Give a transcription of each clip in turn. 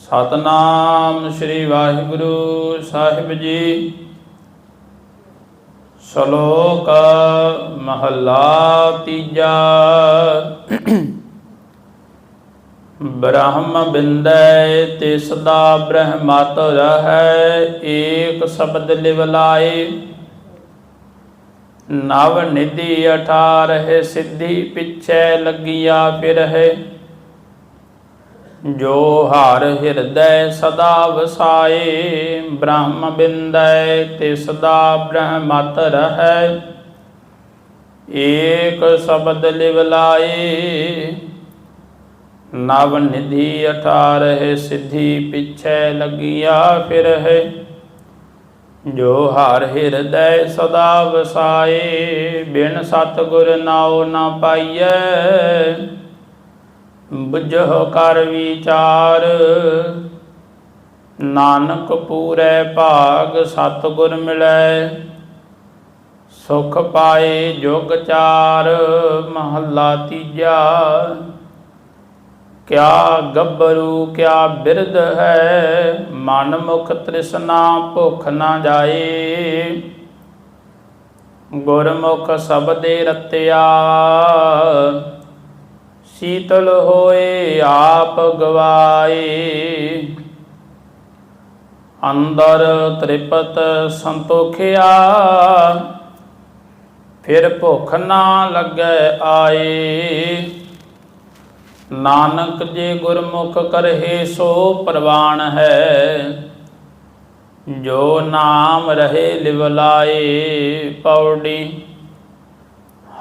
ਸਤਨਾਮ ਸ੍ਰੀ ਵਾਹਿਗੁਰੂ ਸਾਹਿਬ ਜੀ। ਸ਼ਲੋਕ ਮਹਲਾ ਤੀਜਾ। ਬ੍ਰਹਮ ਬਿੰਦੈ ਤੇ ਸਦਾ ਬ੍ਰਹਮਤ ਰਹੈ, ਏਕ ਸ਼ਬਦ ਲਿਵ ਲਾਏ। ਨਵ ਨਿਧੀ ਅਠਾਰ ਹੈ ਸਿੱਧੀ ਪਿਛੈ ਲੱਗਿਆ ਫਿਰਹਿ। ਜੋ ਹਰ ਹਿਰਦੈ ਸਦਾ ਵਸਾਏ, ਬ੍ਰਹਮ ਬਿੰਦੈ ਤਿਸ ਦਾ ਬ੍ਰਹਮਤ ਰਹੈ। ਏਕ ਸ਼ਬਦ ਲਿਵ ਲਾਏ, ਨਵ ਨਿਧੀ ਅਠਾਰ ਹੈ ਸਿੱਧੀ ਪਿਛੈ ਲੱਗਿਆ ਫਿਰਹਿ। ਜੋ ਹਰ ਹਿਰਦੈ ਸਦਾ ਵਸਾਏ, ਬਿਨ ਸਤਗੁਰ ਨਾਉ ਨਾ ਪਾਈਐ। ਬੁਝੋ ਕਰ ਵਿਚਾਰ। ਨਾਨਕ ਪੂਰੈ ਭਾਗ ਸਤਗੁਰ ਮਿਲੈ, ਸੁਖ ਪਾਏ ਜੁਗ ਚਾਰ, ਮਹੱਲਾ ਤੀਜਾ। ਕਿਆ ਗੱਭਰੂ, ਕਿਆ ਬਿਰਧ ਹੈ, ਮਨ ਮੁਖ ਤ੍ਰਿਸ਼ਨਾ ਭੁਖ ਨਾ ਜਾਏ। ਗੁਰਮੁਖ ਸਬਦੇ ਰਤਿਆ ਸੀਤਲ ਹੋਏ ਆਪ ਗਵਾਏ। ਅੰਦਰ ਤ੍ਰਿਪਤ ਸੰਤੋਖਿਆ, ਫਿਰ ਭੁੱਖ ਨਾ ਲੱਗੈ ਆਏ। ਨਾਨਕ ਜੇ ਗੁਰਮੁਖ ਕਰਹਿ ਸੋ ਪ੍ਰਵਾਨ ਹੈ, ਜੋ ਨਾਮ ਰਹੇ ਲਿਵਲਾਏ ਪੌੜੀ।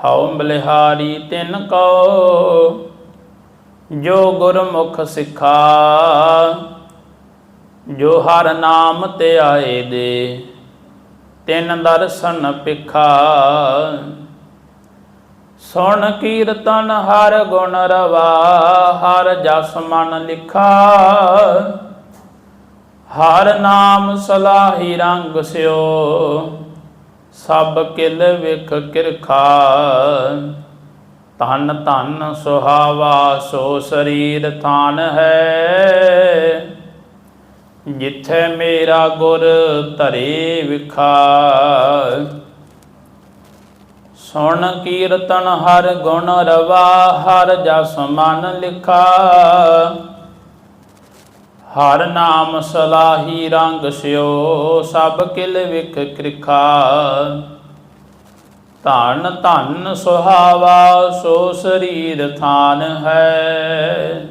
ਹਉ ਬਲਿਹਾਰੀ ਤਿਨ ਕੋ ਜੋ ਗੁਰਮੁਖ ਸਿਖਾ, ਜੋ ਹਰ ਨਾਮ ਤੇ ਆਏ ਦੇ, ਤਿਨ ਦਰਸ਼ਨ ਪਿਖਾ ਸੁਣ ਕੀਰਤਨ ਹਰ ਗੁਣ ਰਵਾ, ਹਰ ਜਸ ਮਨ ਲਿਖਾ। ਹਰ ਨਾਮ ਸਲਾਹੀ ਰੰਗ ਸਿਓ, ਸਭ ਕਿਲ ਵਿਖ ਕਿਰਖਾ। ਧਨ ਧਨ ਸੁਹਾਵਾ, ਸੋ ਸਰੀਰ ਥਾਨ ਹੈ। ਜਿੱਥੇ ਮੇਰਾ ਗੁਰ ਧਰੇ ਵਿਖਾ। ਸੁਣ ਕੀਰਤਨ ਹਰ ਗੁਣ ਰਵਾ, ਹਰ ਜਸ ਮਨ ਲਿਖਾ। ਹਰ ਨਾਮ ਸਲਾਹੀ ਰੰਗ ਸਿਓ, ਸਭ ਕਿਲ ਵਿਖ ਕ੍ਰਿਖਾ। ਧਨ ਧਨ ਸੁਹਾਵਾ, ਸੋ ਸਰੀਰ ਥਾਨ ਹੈ।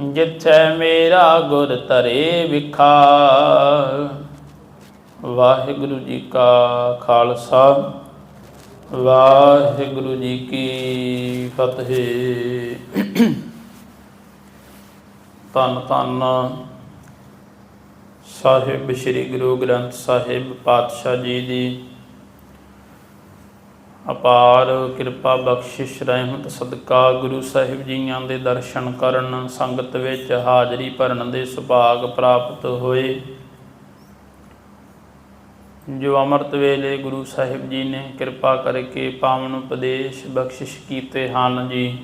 ਜਿੱਥੇ ਮੇਰਾ ਗੁਰ ਧਰੇ ਵਿਖਾ ਵਾਹਿਗੁਰੂ ਜੀ ਕਾ ਖਾਲਸਾ, ਵਾਹਿਗੁਰੂ ਜੀ ਕੀ ਫਤਿਹ। ਧੰਨ ਧੰਨ ਸਾਹਿਬ, ਸ੍ਰੀ ਗੁਰੂ ਗ੍ਰੰਥ ਸਾਹਿਬ ਪਾਤਸ਼ਾਹ ਜੀ ਦੀ ਅਪਾਰ ਕਿਰਪਾ ਬਖਸ਼ਿਸ਼ ਰਹਿਮਤ ਸਦਕਾ ਗੁਰੂ ਸਾਹਿਬ ਜੀਆਂ ਦੇ ਦਰਸ਼ਨ ਕਰਨ, ਸੰਗਤ ਵਿੱਚ ਹਾਜ਼ਰੀ ਭਰਨ ਦੇ ਸੁਭਾਗ ਪ੍ਰਾਪਤ ਹੋਏ। ਜੋ ਅੰਮ੍ਰਿਤ ਵੇਲੇ ਗੁਰੂ ਸਾਹਿਬ ਜੀ ਨੇ ਕਿਰਪਾ ਕਰਕੇ ਪਾਵਨ ਉਪਦੇਸ਼ ਬਖਸ਼ਿਸ਼ ਕੀਤੇ ਹਨ ਜੀ।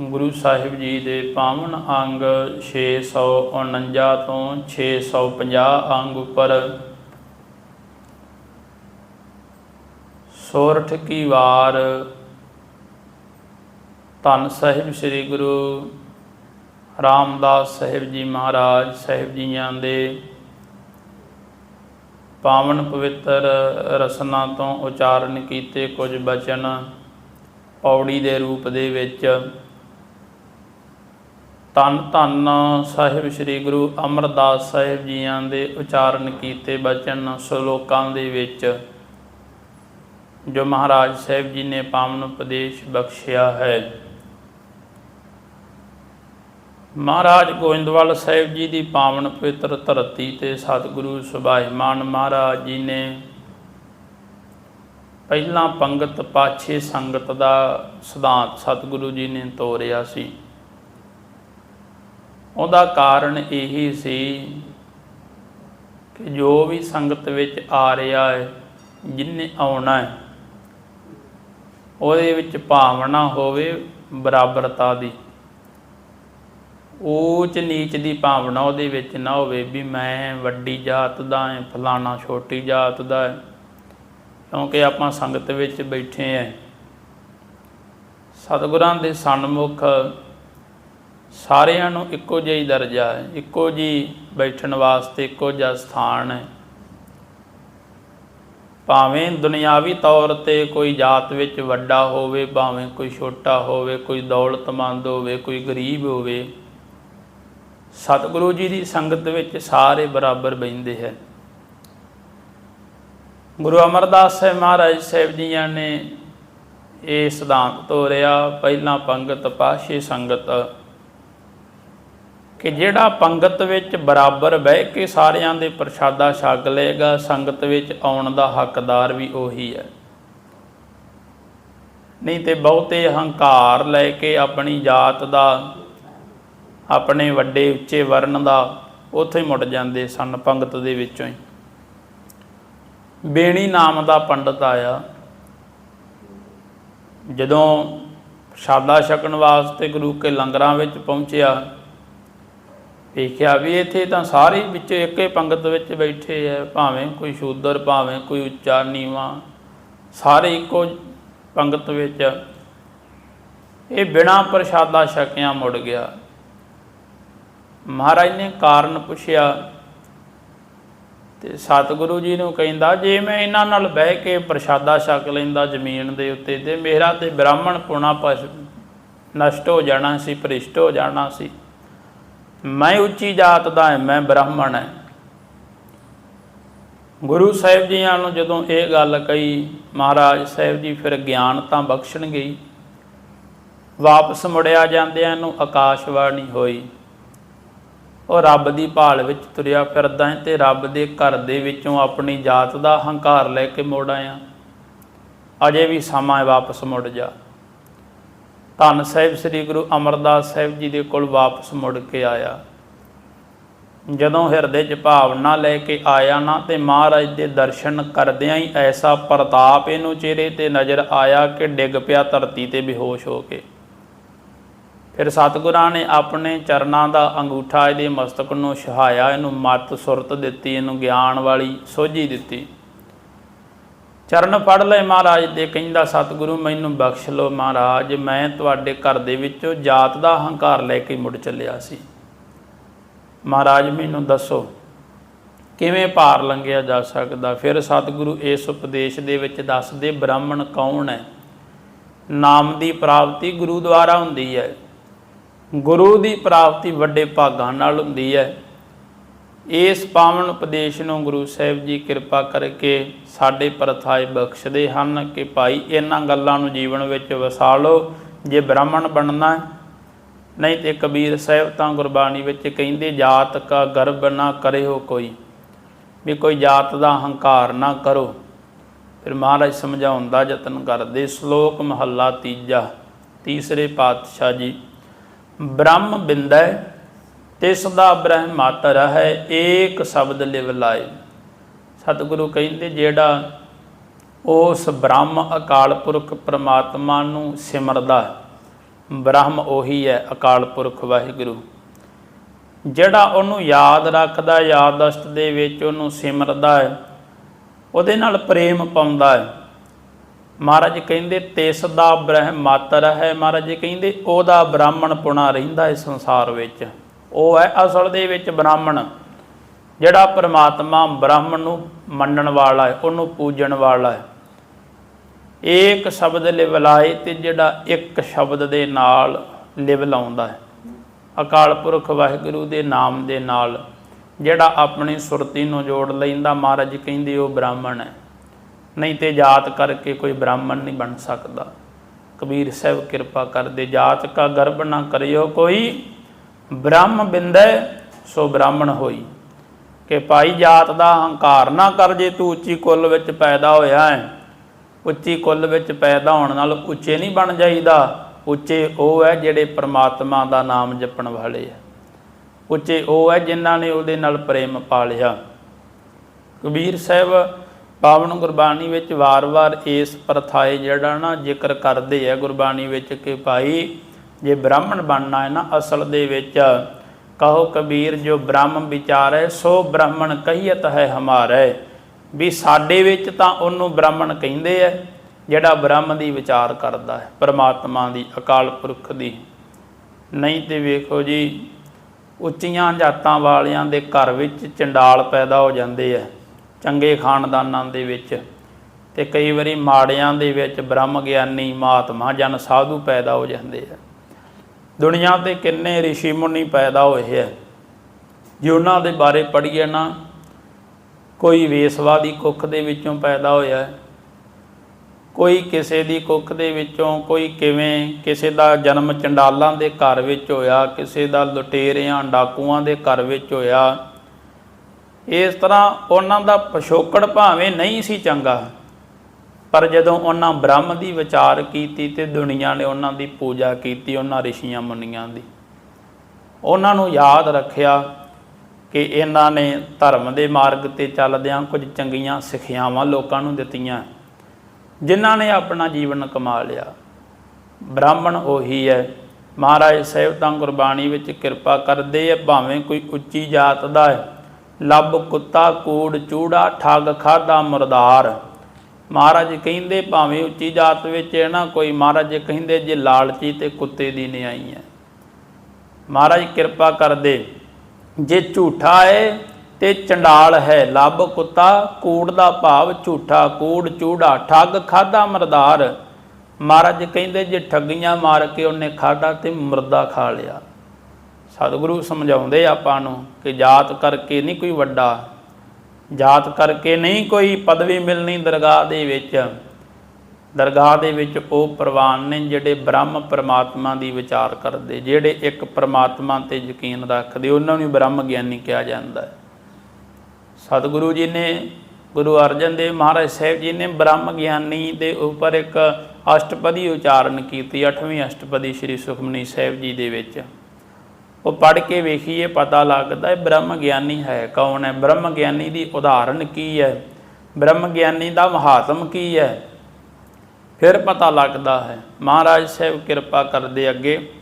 ਗੁਰੂ ਸਾਹਿਬ ਜੀ ਦੇ ਪਾਵਨ ਅੰਗ 649 ਤੋਂ 650 ਅੰਗ ਉੱਪਰ ਸੋਰਠ ਕੀ ਵਾਰ। ਧੰਨ ਸਾਹਿਬ ਸ੍ਰੀ ਗੁਰੂ ਰਾਮਦਾਸ ਸਾਹਿਬ ਜੀ ਮਹਾਰਾਜ ਸਾਹਿਬ ਜੀਆਂ ਦੇ ਪਾਵਨ ਪਵਿੱਤਰ ਰਸਨਾ ਤੋਂ ਉਚਾਰਨ ਕੀਤੇ ਕੁਝ ਬਚਨ ਪੌੜੀ ਦੇ ਰੂਪ ਦੇ ਵਿੱਚ। ਤਨ ਧੰਨ ਸਾਹਿਬ ਸ੍ਰੀ ਗੁਰੂ ਅਮਰਦਾਸ ਸਾਹਿਬ ਜੀਆਂ ਦੇ ਉਚਾਰਨ ਕੀਤੇ ਬਚਨ ਸ਼ਲੋਕਾਂ ਦੇ ਵਿੱਚ। ਜੋ ਮਹਾਰਾਜ ਸਾਹਿਬ ਜੀ ਨੇ ਪਾਵਨ ਉਪਦੇਸ਼ ਬਖਸ਼ਿਆ ਹੈ। ਮਹਾਰਾਜ ਗੋਇੰਦਵਾਲ ਸਾਹਿਬ ਜੀ ਦੀ ਪਾਵਨ ਪਵਿੱਤਰ ਧਰਤੀ ਤੇ ਸਤਿਗੁਰੂ ਸੁਭਾਇਮਾਨ ਮਹਾਰਾਜ ਜੀ ਨੇ ਪਹਿਲਾਂ ਪੰਗਤ ਪਾਛੇ ਸੰਗਤ ਦਾ ਸਿਧਾਂਤ ਸਤਿਗੁਰੂ ਜੀ ਨੇ ਤੋਰਿਆ ਸੀ। ਉਹਦਾ ਕਾਰਨ ਇਹੀ ਸੀ ਕਿ ਜੋ ਵੀ ਸੰਗਤ ਵਿੱਚ ਆ ਰਿਹਾ ਹੈ, ਜਿੰਨੇ ਆਉਣਾ ਹੈ ਉਹਦੇ ਵਿੱਚ ਭਾਵਨਾ ਹੋਵੇ ਬਰਾਬਰਤਾ ਦੀ। ਊਚ ਨੀਚ ਦੀ ਭਾਵਨਾ ਉਹਦੇ ਵਿੱਚ ਨਾ ਹੋਵੇ ਵੀ ਮੈਂ ਵੱਡੀ ਜਾਤ ਦਾ ਹਾਂ, ਫਲਾਣਾ ਛੋਟੀ ਜਾਤ ਦਾ ਹੈ। ਕਿਉਂਕਿ ਆਪਾਂ ਸੰਗਤ ਵਿੱਚ ਬੈਠੇ ਆਂ ਸਤਿਗੁਰਾਂ ਦੇ ਸਨਮੁਖ ਸਾਰਿਆਂ ਨੂੰ ਇੱਕੋ ਜਿਹਾ ਹੀ ਦਰਜਾ ਹੈ। ਇੱਕੋ ਜੀ ਬੈਠਣ ਵਾਸਤੇ ਇੱਕੋ ਜਿਹਾ ਸਥਾਨ ਹੈ। ਭਾਵੇਂ ਦੁਨਿਆਵੀ ਤੌਰ ਤੇ ਕੋਈ ਜਾਤ ਵਿੱਚ ਵੱਡਾ ਹੋਵੇ, ਭਾਵੇਂ ਕੋਈ ਛੋਟਾ ਹੋਵੇ, ਕੋਈ ਦੌਲਤਮੰਦ ਹੋਵੇ, ਕੋਈ ਗਰੀਬ ਹੋਵੇ, ਸਤਿਗੁਰੂ ਜੀ ਦੀ ਸੰਗਤ ਵਿੱਚ ਸਾਰੇ ਬਰਾਬਰ ਬੈਂਦੇ ਹੈ। ਗੁਰੂ ਅਮਰਦਾਸ ਸਾਹਿਬ ਮਹਾਰਾਜ ਸਾਹਿਬ ਜੀਆਂ ਨੇ ਇਹ ਸਿਧਾਂਤ ਤੋਰਿਆ, ਪਹਿਲਾਂ ਪੰਗਤ, ਪਾਸ਼ੇ ਸੰਗਤ ਕਿ ਜਿਹੜਾ ਪੰਗਤ ਵਿੱਚ ਬਰਾਬਰ ਬਹਿ ਕੇ ਸਾਰਿਆਂ ਦੇ ਪ੍ਰਸ਼ਾਦਾ ਛਕ ਲਏਗਾ, ਸੰਗਤ ਵਿੱਚ ਆਉਣ ਦਾ ਹੱਕਦਾਰ ਵੀ ਉਹੀ ਹੈ। ਨਹੀਂ ਤੇ ਬਹੁਤੇ ਹੰਕਾਰ ਲੈ ਕੇ ਆਪਣੀ ਜਾਤ ਦਾ, ਆਪਣੇ ਵੱਡੇ ਉੱਚੇ ਵਰਨ ਦਾ ਉੱਥੇ ਹੀ ਮੁੜ ਜਾਂਦੇ ਸਨ ਪੰਗਤ ਦੇ ਵਿੱਚੋਂ ਹੀ। ਬੇਣੀ ਨਾਮ ਦਾ ਪੰਡਤ ਆਇਆ। ਜਦੋਂ ਪ੍ਰਸ਼ਾਦਾ ਛਕਣ ਵਾਸਤੇ ਗੁਰੂ ਕੇ ਲੰਗਰਾਂ ਵਿੱਚ ਪਹੁੰਚਿਆ ਵੇਖਿਆ ਵੀ ਇੱਥੇ ਤਾਂ ਸਾਰੇ ਵਿੱਚ ਇੱਕੇ ਪੰਗਤ ਵਿੱਚ ਬੈਠੇ ਐ ਭਾਵੇਂ ਕੋਈ ਸ਼ੂਦਰ, ਭਾਵੇਂ ਕੋਈ ਉੱਚਾ, ਨੀਵਾ, ਸਾਰੇ ਇੱਕੋ ਪੰਗਤ ਵਿੱਚ। ਇਹ ਬਿਨਾ ਪ੍ਰਸ਼ਾਦਾ ਛਕਿਆ ਮੁੜ ਗਿਆ। ਮਹਾਰਾਜ ਨੇ ਕਾਰਨ ਪੁੱਛਿਆ ਤੇ ਸਤਿਗੁਰੂ ਜੀ ਨੂੰ ਕਹਿੰਦਾ, ਜੇ ਮੈਂ ਇਹਨਾਂ ਨਾਲ ਬਹਿ ਕੇ ਪ੍ਰਸ਼ਾਦਾ ਛਕ ਲੈਂਦਾ ਜ਼ਮੀਨ ਦੇ ਉੱਤੇ, ਤੇ ਮੇਰਾ ਤੇ ਬ੍ਰਾਹਮਣ ਪੁਣਾ ਪਸ, ਨਸ਼ਟ ਹੋ ਜਾਣਾ ਸੀ, ਭ੍ਰਿਸ਼ਟ ਹੋ ਜਾਣਾ ਸੀ ਮੈਂ ਉੱਚੀ ਜਾਤ ਦਾ ਹਾਂ, ਮੈਂ ਬ੍ਰਾਹਮਣ ਹਾਂ। ਗੁਰੂ ਸਾਹਿਬ ਜੀਆਂ ਨੂੰ ਜਦੋਂ ਇਹ ਗੱਲ ਕਹੀ, ਮਹਾਰਾਜ ਸਾਹਿਬ ਜੀ ਫਿਰ ਗਿਆਨ ਤਾਂ ਬਖਸ਼ਣ ਗਈ ਵਾਪਸ ਮੁੜਿਆ ਜਾਂਦਿਆਂ ਨੂੰ ਆਕਾਸ਼ਵਾਣੀ ਹੋਈ। ਉਹ ਰੱਬ ਦੀ ਭਾਲ ਵਿੱਚ ਤੁਰਿਆ ਫਿਰਦਾ ਹੈ ਤੇ ਰੱਬ ਦੇ ਘਰ ਦੇ ਵਿੱਚੋਂ ਆਪਣੀ ਜਾਤ ਦਾ ਹੰਕਾਰ ਲੈ ਕੇ ਮੁੜ ਆਇਆ। ਅਜੇ ਵੀ ਸਮਾਂ ਵਾਪਸ ਮੁੜ ਜਾ। ਧੰਨ ਸਾਹਿਬ ਸ੍ਰੀ ਗੁਰੂ ਅਮਰਦਾਸ ਸਾਹਿਬ ਜੀ ਦੇ ਕੋਲ ਵਾਪਸ ਮੁੜ ਕੇ ਆਇਆ। ਜਦੋਂ ਹਿਰਦੇ 'ਚ ਭਾਵਨਾ ਲੈ ਕੇ ਆਇਆ ਨਾ ਤੇ ਮਹਾਰਾਜ ਦੇ ਦਰਸ਼ਨ ਕਰਦਿਆਂ ਹੀ ਐਸਾ ਪ੍ਰਤਾਪ ਇਹਨੂੰ ਚਿਹਰੇ ਤੇ ਨਜ਼ਰ ਆਇਆ ਕਿ ਡਿੱਗ ਪਿਆ ਧਰਤੀ ਤੇ ਬੇਹੋਸ਼ ਹੋ ਕੇ। ਫਿਰ ਸਤਿਗੁਰਾਂ ਨੇ ਆਪਣੇ ਚਰਨਾਂ ਦਾ ਅੰਗੂਠਾ ਇਹਦੇ ਮਸਤਕ ਨੂੰ ਛਹਾਇਆ, ਇਹਨੂੰ ਮਤ ਸੁਰਤ ਦਿੱਤੀ, ਇਹਨੂੰ ਗਿਆਨ ਵਾਲੀ ਸੋਝੀ ਦਿੱਤੀ। ਚਰਨ ਪੜ ਲੈ ਮਹਾਰਾਜ ਦੇ, ਕਹਿੰਦਾ, ਸਤਿਗੁਰੂ, ਮੈਨੂੰ ਬਖਸ਼ ਲਓ ਮਹਾਰਾਜ। ਮੈਂ ਤੁਹਾਡੇ ਘਰ ਦੇ ਵਿੱਚੋਂ ਜਾਤ ਦਾ ਹੰਕਾਰ ਲੈ ਕੇ ਮੁੜ ਚੱਲਿਆ ਸੀ। ਮਹਾਰਾਜ, ਮੈਨੂੰ ਦੱਸੋ, ਕਿਵੇਂ ਪਾਰ ਲੰਘਿਆ ਜਾ ਸਕਦਾ? ਫਿਰ ਸਤਿਗੁਰੂ ਇਸ ਉਪਦੇਸ਼ ਦੇ ਵਿੱਚ ਦੱਸਦੇ, ਬ੍ਰਾਹਮਣ ਕੌਣ ਹੈ? ਨਾਮ ਦੀ ਪ੍ਰਾਪਤੀ ਗੁਰੂ ਦੁਆਰਾ ਹੁੰਦੀ ਹੈ। ਗੁਰੂ ਦੀ ਪ੍ਰਾਪਤੀ ਵੱਡੇ ਭਾਗਾਂ ਨਾਲ ਹੁੰਦੀ ਹੈ। ਇਸ ਪਾਵਨ ਉਪਦੇਸ਼ ਨੂੰ ਗੁਰੂ ਸਾਹਿਬ ਜੀ ਕਿਰਪਾ ਕਰਕੇ ਸਾਡੇ ਪਰਥਾਏ ਬਖਸ਼ਦੇ ਹਨ ਕਿ ਭਾਈ ਇਹਨਾਂ ਗੱਲਾਂ ਨੂੰ ਜੀਵਨ ਵਿੱਚ ਵਸਾ ਲਓ ਜੇ ਬ੍ਰਾਹਮਣ ਬਣਨਾ ਨਹੀਂ ਤੇ ਕਬੀਰ ਸਾਹਿਬ ਤਾਂ ਗੁਰਬਾਣੀ ਵਿੱਚ ਕਹਿੰਦੇ, ਜਾਤ ਕਾ ਗਰਬ ਨਾ ਕਰਿਓ ਕੋਈ, ਵੀ ਕੋਈ ਜਾਤ ਦਾ ਹੰਕਾਰ ਨਾ ਕਰੋ। ਫਿਰ ਮਹਾਰਾਜ ਸਮਝਾਉਣ ਦਾ ਯਤਨ ਕਰਦੇ, ਸ਼ਲੋਕ ਮਹੱਲਾ ਤੀਜਾ, ਤੀਸਰੇ ਪਾਤਸ਼ਾਹ ਜੀ, ਬ੍ਰਹਮ ਬਿੰਦੈ ਤਿਸ ਦਾ ਬ੍ਰਹਮ ਮਾਤਰ ਹੈ, ਏਕ ਸ਼ਬਦ ਲਿਵ ਲਾਏ ਸਤਿਗੁਰੂ ਕਹਿੰਦੇ, ਜਿਹੜਾ ਉਸ ਬ੍ਰਹਮ ਅਕਾਲ ਪੁਰਖ ਪ੍ਰਮਾਤਮਾ ਨੂੰ ਸਿਮਰਦਾ ਬ੍ਰਹਮ ਉਹੀ ਹੈ, ਅਕਾਲ ਪੁਰਖ ਵਾਹਿਗੁਰੂ। ਜਿਹੜਾ ਉਹਨੂੰ ਯਾਦ ਰੱਖਦਾ ਯਾਦਸ਼ਤ ਦੇ ਵਿੱਚ ਉਹਨੂੰ ਸਿਮਰਦਾ ਹੈ, ਉਹਦੇ ਨਾਲ ਪ੍ਰੇਮ ਪਾਉਂਦਾ ਹੈ। ਮਹਾਰਾਜ ਕਹਿੰਦੇ, ਤਿਸ ਦਾ ਬ੍ਰਹਮ ਮਾਤਰ ਹੈ। ਮਹਾਰਾਜ ਕਹਿੰਦੇ, ਉਹਦਾ ਬ੍ਰਾਹਮਣ ਪੁਣਾ ਰਹਿੰਦਾ ਹੈ ਸੰਸਾਰ ਵਿੱਚ। ਉਹ ਹੈ ਅਸਲ ਦੇ ਵਿੱਚ ਬ੍ਰਾਹਮਣ, ਜਿਹੜਾ ਪਰਮਾਤਮਾ ਬ੍ਰਾਹਮਣ ਨੂੰ ਮੰਨਣ ਵਾਲਾ ਹੈ, ਉਹਨੂੰ ਪੂਜਣ ਵਾਲਾ ਹੈ। ਏਕ ਸ਼ਬਦ ਲਿਵਲਾਏ ਤੇ ਜਿਹੜਾ ਇੱਕ ਸ਼ਬਦ ਦੇ ਨਾਲ ਲਿਵ ਲਾਉਂਦਾ ਹੈ। ਅਕਾਲ ਪੁਰਖ ਵਾਹਿਗੁਰੂ ਦੇ ਨਾਮ ਦੇ ਨਾਲ ਜਿਹੜਾ ਆਪਣੀ ਸੁਰਤੀ ਨੂੰ ਜੋੜ ਲੈਂਦਾ, ਮਹਾਰਾਜ ਕਹਿੰਦੇ ਉਹ ਬ੍ਰਾਹਮਣ ਹੈ। ਨਹੀਂ ਤੇ ਜਾਤ ਕਰਕੇ ਕੋਈ ਬ੍ਰਾਹਮਣ ਨਹੀਂ ਬਣ ਸਕਦਾ। ਕਬੀਰ ਸਾਹਿਬ ਕਿਰਪਾ ਕਰਦੇ, ਜਾਤ ਕਾ ਗਰਭ ਨਾ ਕਰਿਓ ਕੋਈ। ਬ੍ਰਹਮ ਬਿੰਦੈ, ਸੋ ਬ੍ਰਾਹਮਣ ਹੋਈ। ਕਿ ਭਾਈ ਜਾਤ ਦਾ ਹੰਕਾਰ ਨਾ ਕਰ ਜੇ ਤੂੰ ਉੱਚੀ ਕੁੱਲ ਵਿੱਚ ਪੈਦਾ ਹੋਇਆ ਹੈ। ਉੱਚੀ ਕੁੱਲ ਵਿੱਚ ਪੈਦਾ ਹੋਣ ਨਾਲ ਉੱਚੇ ਨਹੀਂ ਬਣ ਜਾਈਦਾ। ਉੱਚੇ ਉਹ ਹੈ ਜਿਹੜੇ ਪ੍ਰਮਾਤਮਾ ਦਾ ਨਾਮ ਜਪਣ ਵਾਲੇ ਹੈ ਉੱਚੇ ਉਹ ਹੈ ਜਿਨ੍ਹਾਂ ਨੇ ਉਹਦੇ ਨਾਲ ਪ੍ਰੇਮ ਪਾਲਿਆ। ਕਬੀਰ ਸਾਹਿਬ, ਪਾਵਨ ਗੁਰਬਾਣੀ ਵਿੱਚ ਵਾਰ-ਵਾਰ ਇਸ ਪ੍ਰਥਾਏ ਜਿਹੜਾ ਨਾ ਜ਼ਿਕਰ ਕਰਦੇ ਆ ਗੁਰਬਾਣੀ ਵਿੱਚ ਕਿ ਭਾਈ ਜੇ ਬ੍ਰਾਹਮਣ ਬਣਨਾ ਹੈ ਨਾ, ਅਸਲ ਦੇ ਵਿੱਚ ਕਹੋ ਕਬੀਰ, ਜੋ ਬ੍ਰਹਮ ਵਿਚਾਰੈ ਸੋ ਬ੍ਰਾਹਮਣ ਕਹੀਅਤ ਹੈ ਹਮਾਰੇ ਵੀ ਸਾਡੇ ਵਿੱਚ ਤਾਂ ਉਹਨੂੰ ਬ੍ਰਾਹਮਣ ਕਹਿੰਦੇ ਐ ਜਿਹੜਾ ਬ੍ਰਹਮ ਦੀ ਵਿਚਾਰ ਕਰਦਾ ਹੈ, ਪਰਮਾਤਮਾ ਦੀ, ਅਕਾਲ ਪੁਰਖ ਦੀ। ਨਹੀਂ ਤੇ ਵੇਖੋ ਜੀ, ਉੱਚੀਆਂ ਜਾਤਾਂ ਵਾਲਿਆਂ ਦੇ ਘਰ ਵਿੱਚ ਚੰਡਾਲ ਪੈਦਾ ਹੋ ਜਾਂਦੇ ਐ ਚੰਗੇ ਖਾਨਦਾਨਾਂ ਦੇ ਵਿੱਚ। ਤੇ ਕਈ ਵਾਰੀ ਮਾੜਿਆਂ ਦੇ ਵਿੱਚ ਬ੍ਰਹਮ ਗਿਆਨੀ ਮਹਾਤਮਾ, ਜਨ ਸਾਧੂ ਪੈਦਾ ਹੋ ਜਾਂਦੇ ਆ। ਦੁਨੀਆ ਤੇ ਕਿੰਨੇ ઋષਿ ਮੁਨੀ ਪੈਦਾ ਹੋਏ ਹੈ ਜੇ ਉਹਨਾਂ ਦੇ ਬਾਰੇ ਪੜ੍ਹੀਏ ਨਾ, ਕੋਈ ਵੇਸਵਾ ਦੀ ਕੁੱਖ ਦੇ ਵਿੱਚੋਂ ਪੈਦਾ ਹੋਇਆ ਹੈ। ਕੋਈ ਕਿਸੇ ਦੀ ਕੁੱਖ ਦੇ ਵਿੱਚੋਂ, ਕੋਈ ਕਿਵੇਂ, ਕਿਸੇ ਦਾ ਜਨਮ ਚੰਡਾਲਾਂ ਦੇ ਘਰ ਵਿੱਚ ਹੋਇਆ, ਕਿਸੇ ਦਾ ਲੁਟੇਰਿਆਂ, ਡਾਕੂਆਂ ਦੇ ਘਰ ਵਿੱਚ ਹੋਇਆ। ਇਸ ਤਰ੍ਹਾਂ ਉਹਨਾਂ ਦਾ ਪਿਛੋਕੜ ਭਾਵੇਂ ਨਹੀਂ ਸੀ ਚੰਗਾ। ਪਰ ਜਦੋਂ ਉਹਨਾਂ ਬ੍ਰਹਮ ਦੀ ਵਿਚਾਰ ਕੀਤੀ ਤੇ ਦੁਨੀਆ ਨੇ ਉਹਨਾਂ ਦੀ ਪੂਜਾ ਕੀਤੀ ਉਹਨਾਂ ਰਿਸ਼ੀਆਂ ਮੁਨੀਆਂ ਦੀ, ਉਹਨਾਂ ਨੂੰ ਯਾਦ ਰੱਖਿਆ ਕਿ ਇਹਨਾਂ ਨੇ ਧਰਮ ਦੇ ਮਾਰਗ ਤੇ ਚੱਲਦਿਆਂ ਕੁਝ ਚੰਗੀਆਂ ਸਿੱਖਿਆਵਾਂ ਲੋਕਾਂ ਨੂੰ ਦਿੱਤੀਆਂ, ਜਿਨ੍ਹਾਂ ਨੇ ਆਪਣਾ ਜੀਵਨ ਕਮਾ ਲਿਆ। ਬ੍ਰਾਹਮਣ ਉਹੀ ਹੈ, ਮਹਾਰਾਜ ਸਾਹਿਬ ਤਾਂ ਗੁਰਬਾਣੀ ਵਿੱਚ ਕਿਰਪਾ ਕਰਦੇ ਆ, ਭਾਵੇਂ ਕੋਈ ਉੱਚੀ ਜਾਤ ਦਾ ਹੈ, ਲੱਭ ਕੁੱਤਾ, ਕੂੜ, ਚੂੜਾ, ਠੱਗ, ਖਾਦਾ, ਮੁਰਦਾਰ। ਮਹਾਰਾਜ ਕਹਿੰਦੇ ਭਾਵੇਂ ਉੱਚੀ ਜਾਤ ਵਿੱਚ ਹੈ ਨਾ, ਕੋਈ ਮਹਾਰਾਜ ਕਹਿੰਦੇ ਜੇ ਲਾਲਚੀ ਤੇ ਕੁੱਤੇ ਦੀ ਨਿਆਈ ਹੈ। ਮਹਾਰਾਜ ਕਿਰਪਾ ਕਰਦੇ, ਜੇ ਝੂਠਾ ਹੈ ਤੇ ਚੰਡਾਲ ਹੈ, ਲੱਭ ਕੁੱਤਾ ਕੂੜ ਦਾ ਭਾਵ ਝੂਠਾ, ਕੂੜ ਚੂੜਾ, ਠੱਗ ਖਾਦਾ ਮਰਦਾਰ। ਮਹਾਰਾਜ ਕਹਿੰਦੇ ਜੇ ਠੱਗੀਆਂ ਮਾਰ ਕੇ ਉਹਨੇ ਖਾਦਾ ਤੇ ਮੁਰਦਾ ਖਾ ਲਿਆ। ਸਤਿਗੁਰੂ ਸਮਝਾਉਂਦੇ ਆਪਾਂ ਨੂੰ ਕਿ ਜਾਤ ਕਰਕੇ ਨਹੀਂ ਕੋਈ ਵੱਡਾ ਜਾਤ ਕਰਕੇ ਨਹੀਂ ਕੋਈ ਪਦਵੀ ਮਿਲਣੀ ਦਰਗਾਹ ਦੇ ਵਿੱਚ। ਦਰਗਾਹ ਦੇ ਵਿੱਚ ਉਹ ਪ੍ਰਵਾਨ ਨੇ ਜਿਹੜੇ ਬ੍ਰਹਮ ਪਰਮਾਤਮਾ ਦੀ ਵਿਚਾਰ ਕਰਦੇ, ਜਿਹੜੇ ਇੱਕ ਪਰਮਾਤਮਾ ਤੇ ਯਕੀਨ ਰੱਖਦੇ, ਉਹਨਾਂ ਨੂੰ ਬ੍ਰਹਮ ਗਿਆਨੀ ਕਿਹਾ ਜਾਂਦਾ ਹੈ। ਸਤਿਗੁਰੂ ਜੀ ਨੇ, ਗੁਰੂ ਅਰਜਨ ਦੇਵ ਮਹਾਰਾਜ ਸਾਹਿਬ ਜੀ ਨੇ ਬ੍ਰਹਮ ਗਿਆਨੀ ਦੇ ਉੱਪਰ ਇੱਕ ਅਸ਼ਟਪਦੀ ਉਚਾਰਨ ਕੀਤੀ 8ਵੀਂ ਅਸ਼ਟਪਦੀ ਸ੍ਰੀ ਸੁਖਮਨੀ ਸਾਹਿਬ ਜੀ ਦੇ ਵਿੱਚ। ਉਹ ਪੜ੍ਹ ਕੇ ਵੇਖੀਏ, ਪਤਾ ਲੱਗਦਾ ਹੈ ਬ੍ਰਹਮ ਗਿਆਨੀ ਹੈ ਕੌਣ ਹੈ? ਬ੍ਰਹਮ ਗਿਆਨੀ ਦੀ ਉਦਾਹਰਨ ਕੀ ਹੈ? ਬ੍ਰਹਮ ਗਿਆਨੀ ਦਾ ਮਹਾਤਮ ਕੀ ਹੈ? ਫਿਰ ਪਤਾ ਲੱਗਦਾ ਹੈ। ਮਹਾਰਾਜ ਸਾਹਿਬ ਕਿਰਪਾ ਕਰਦੇ ਅੱਗੇ।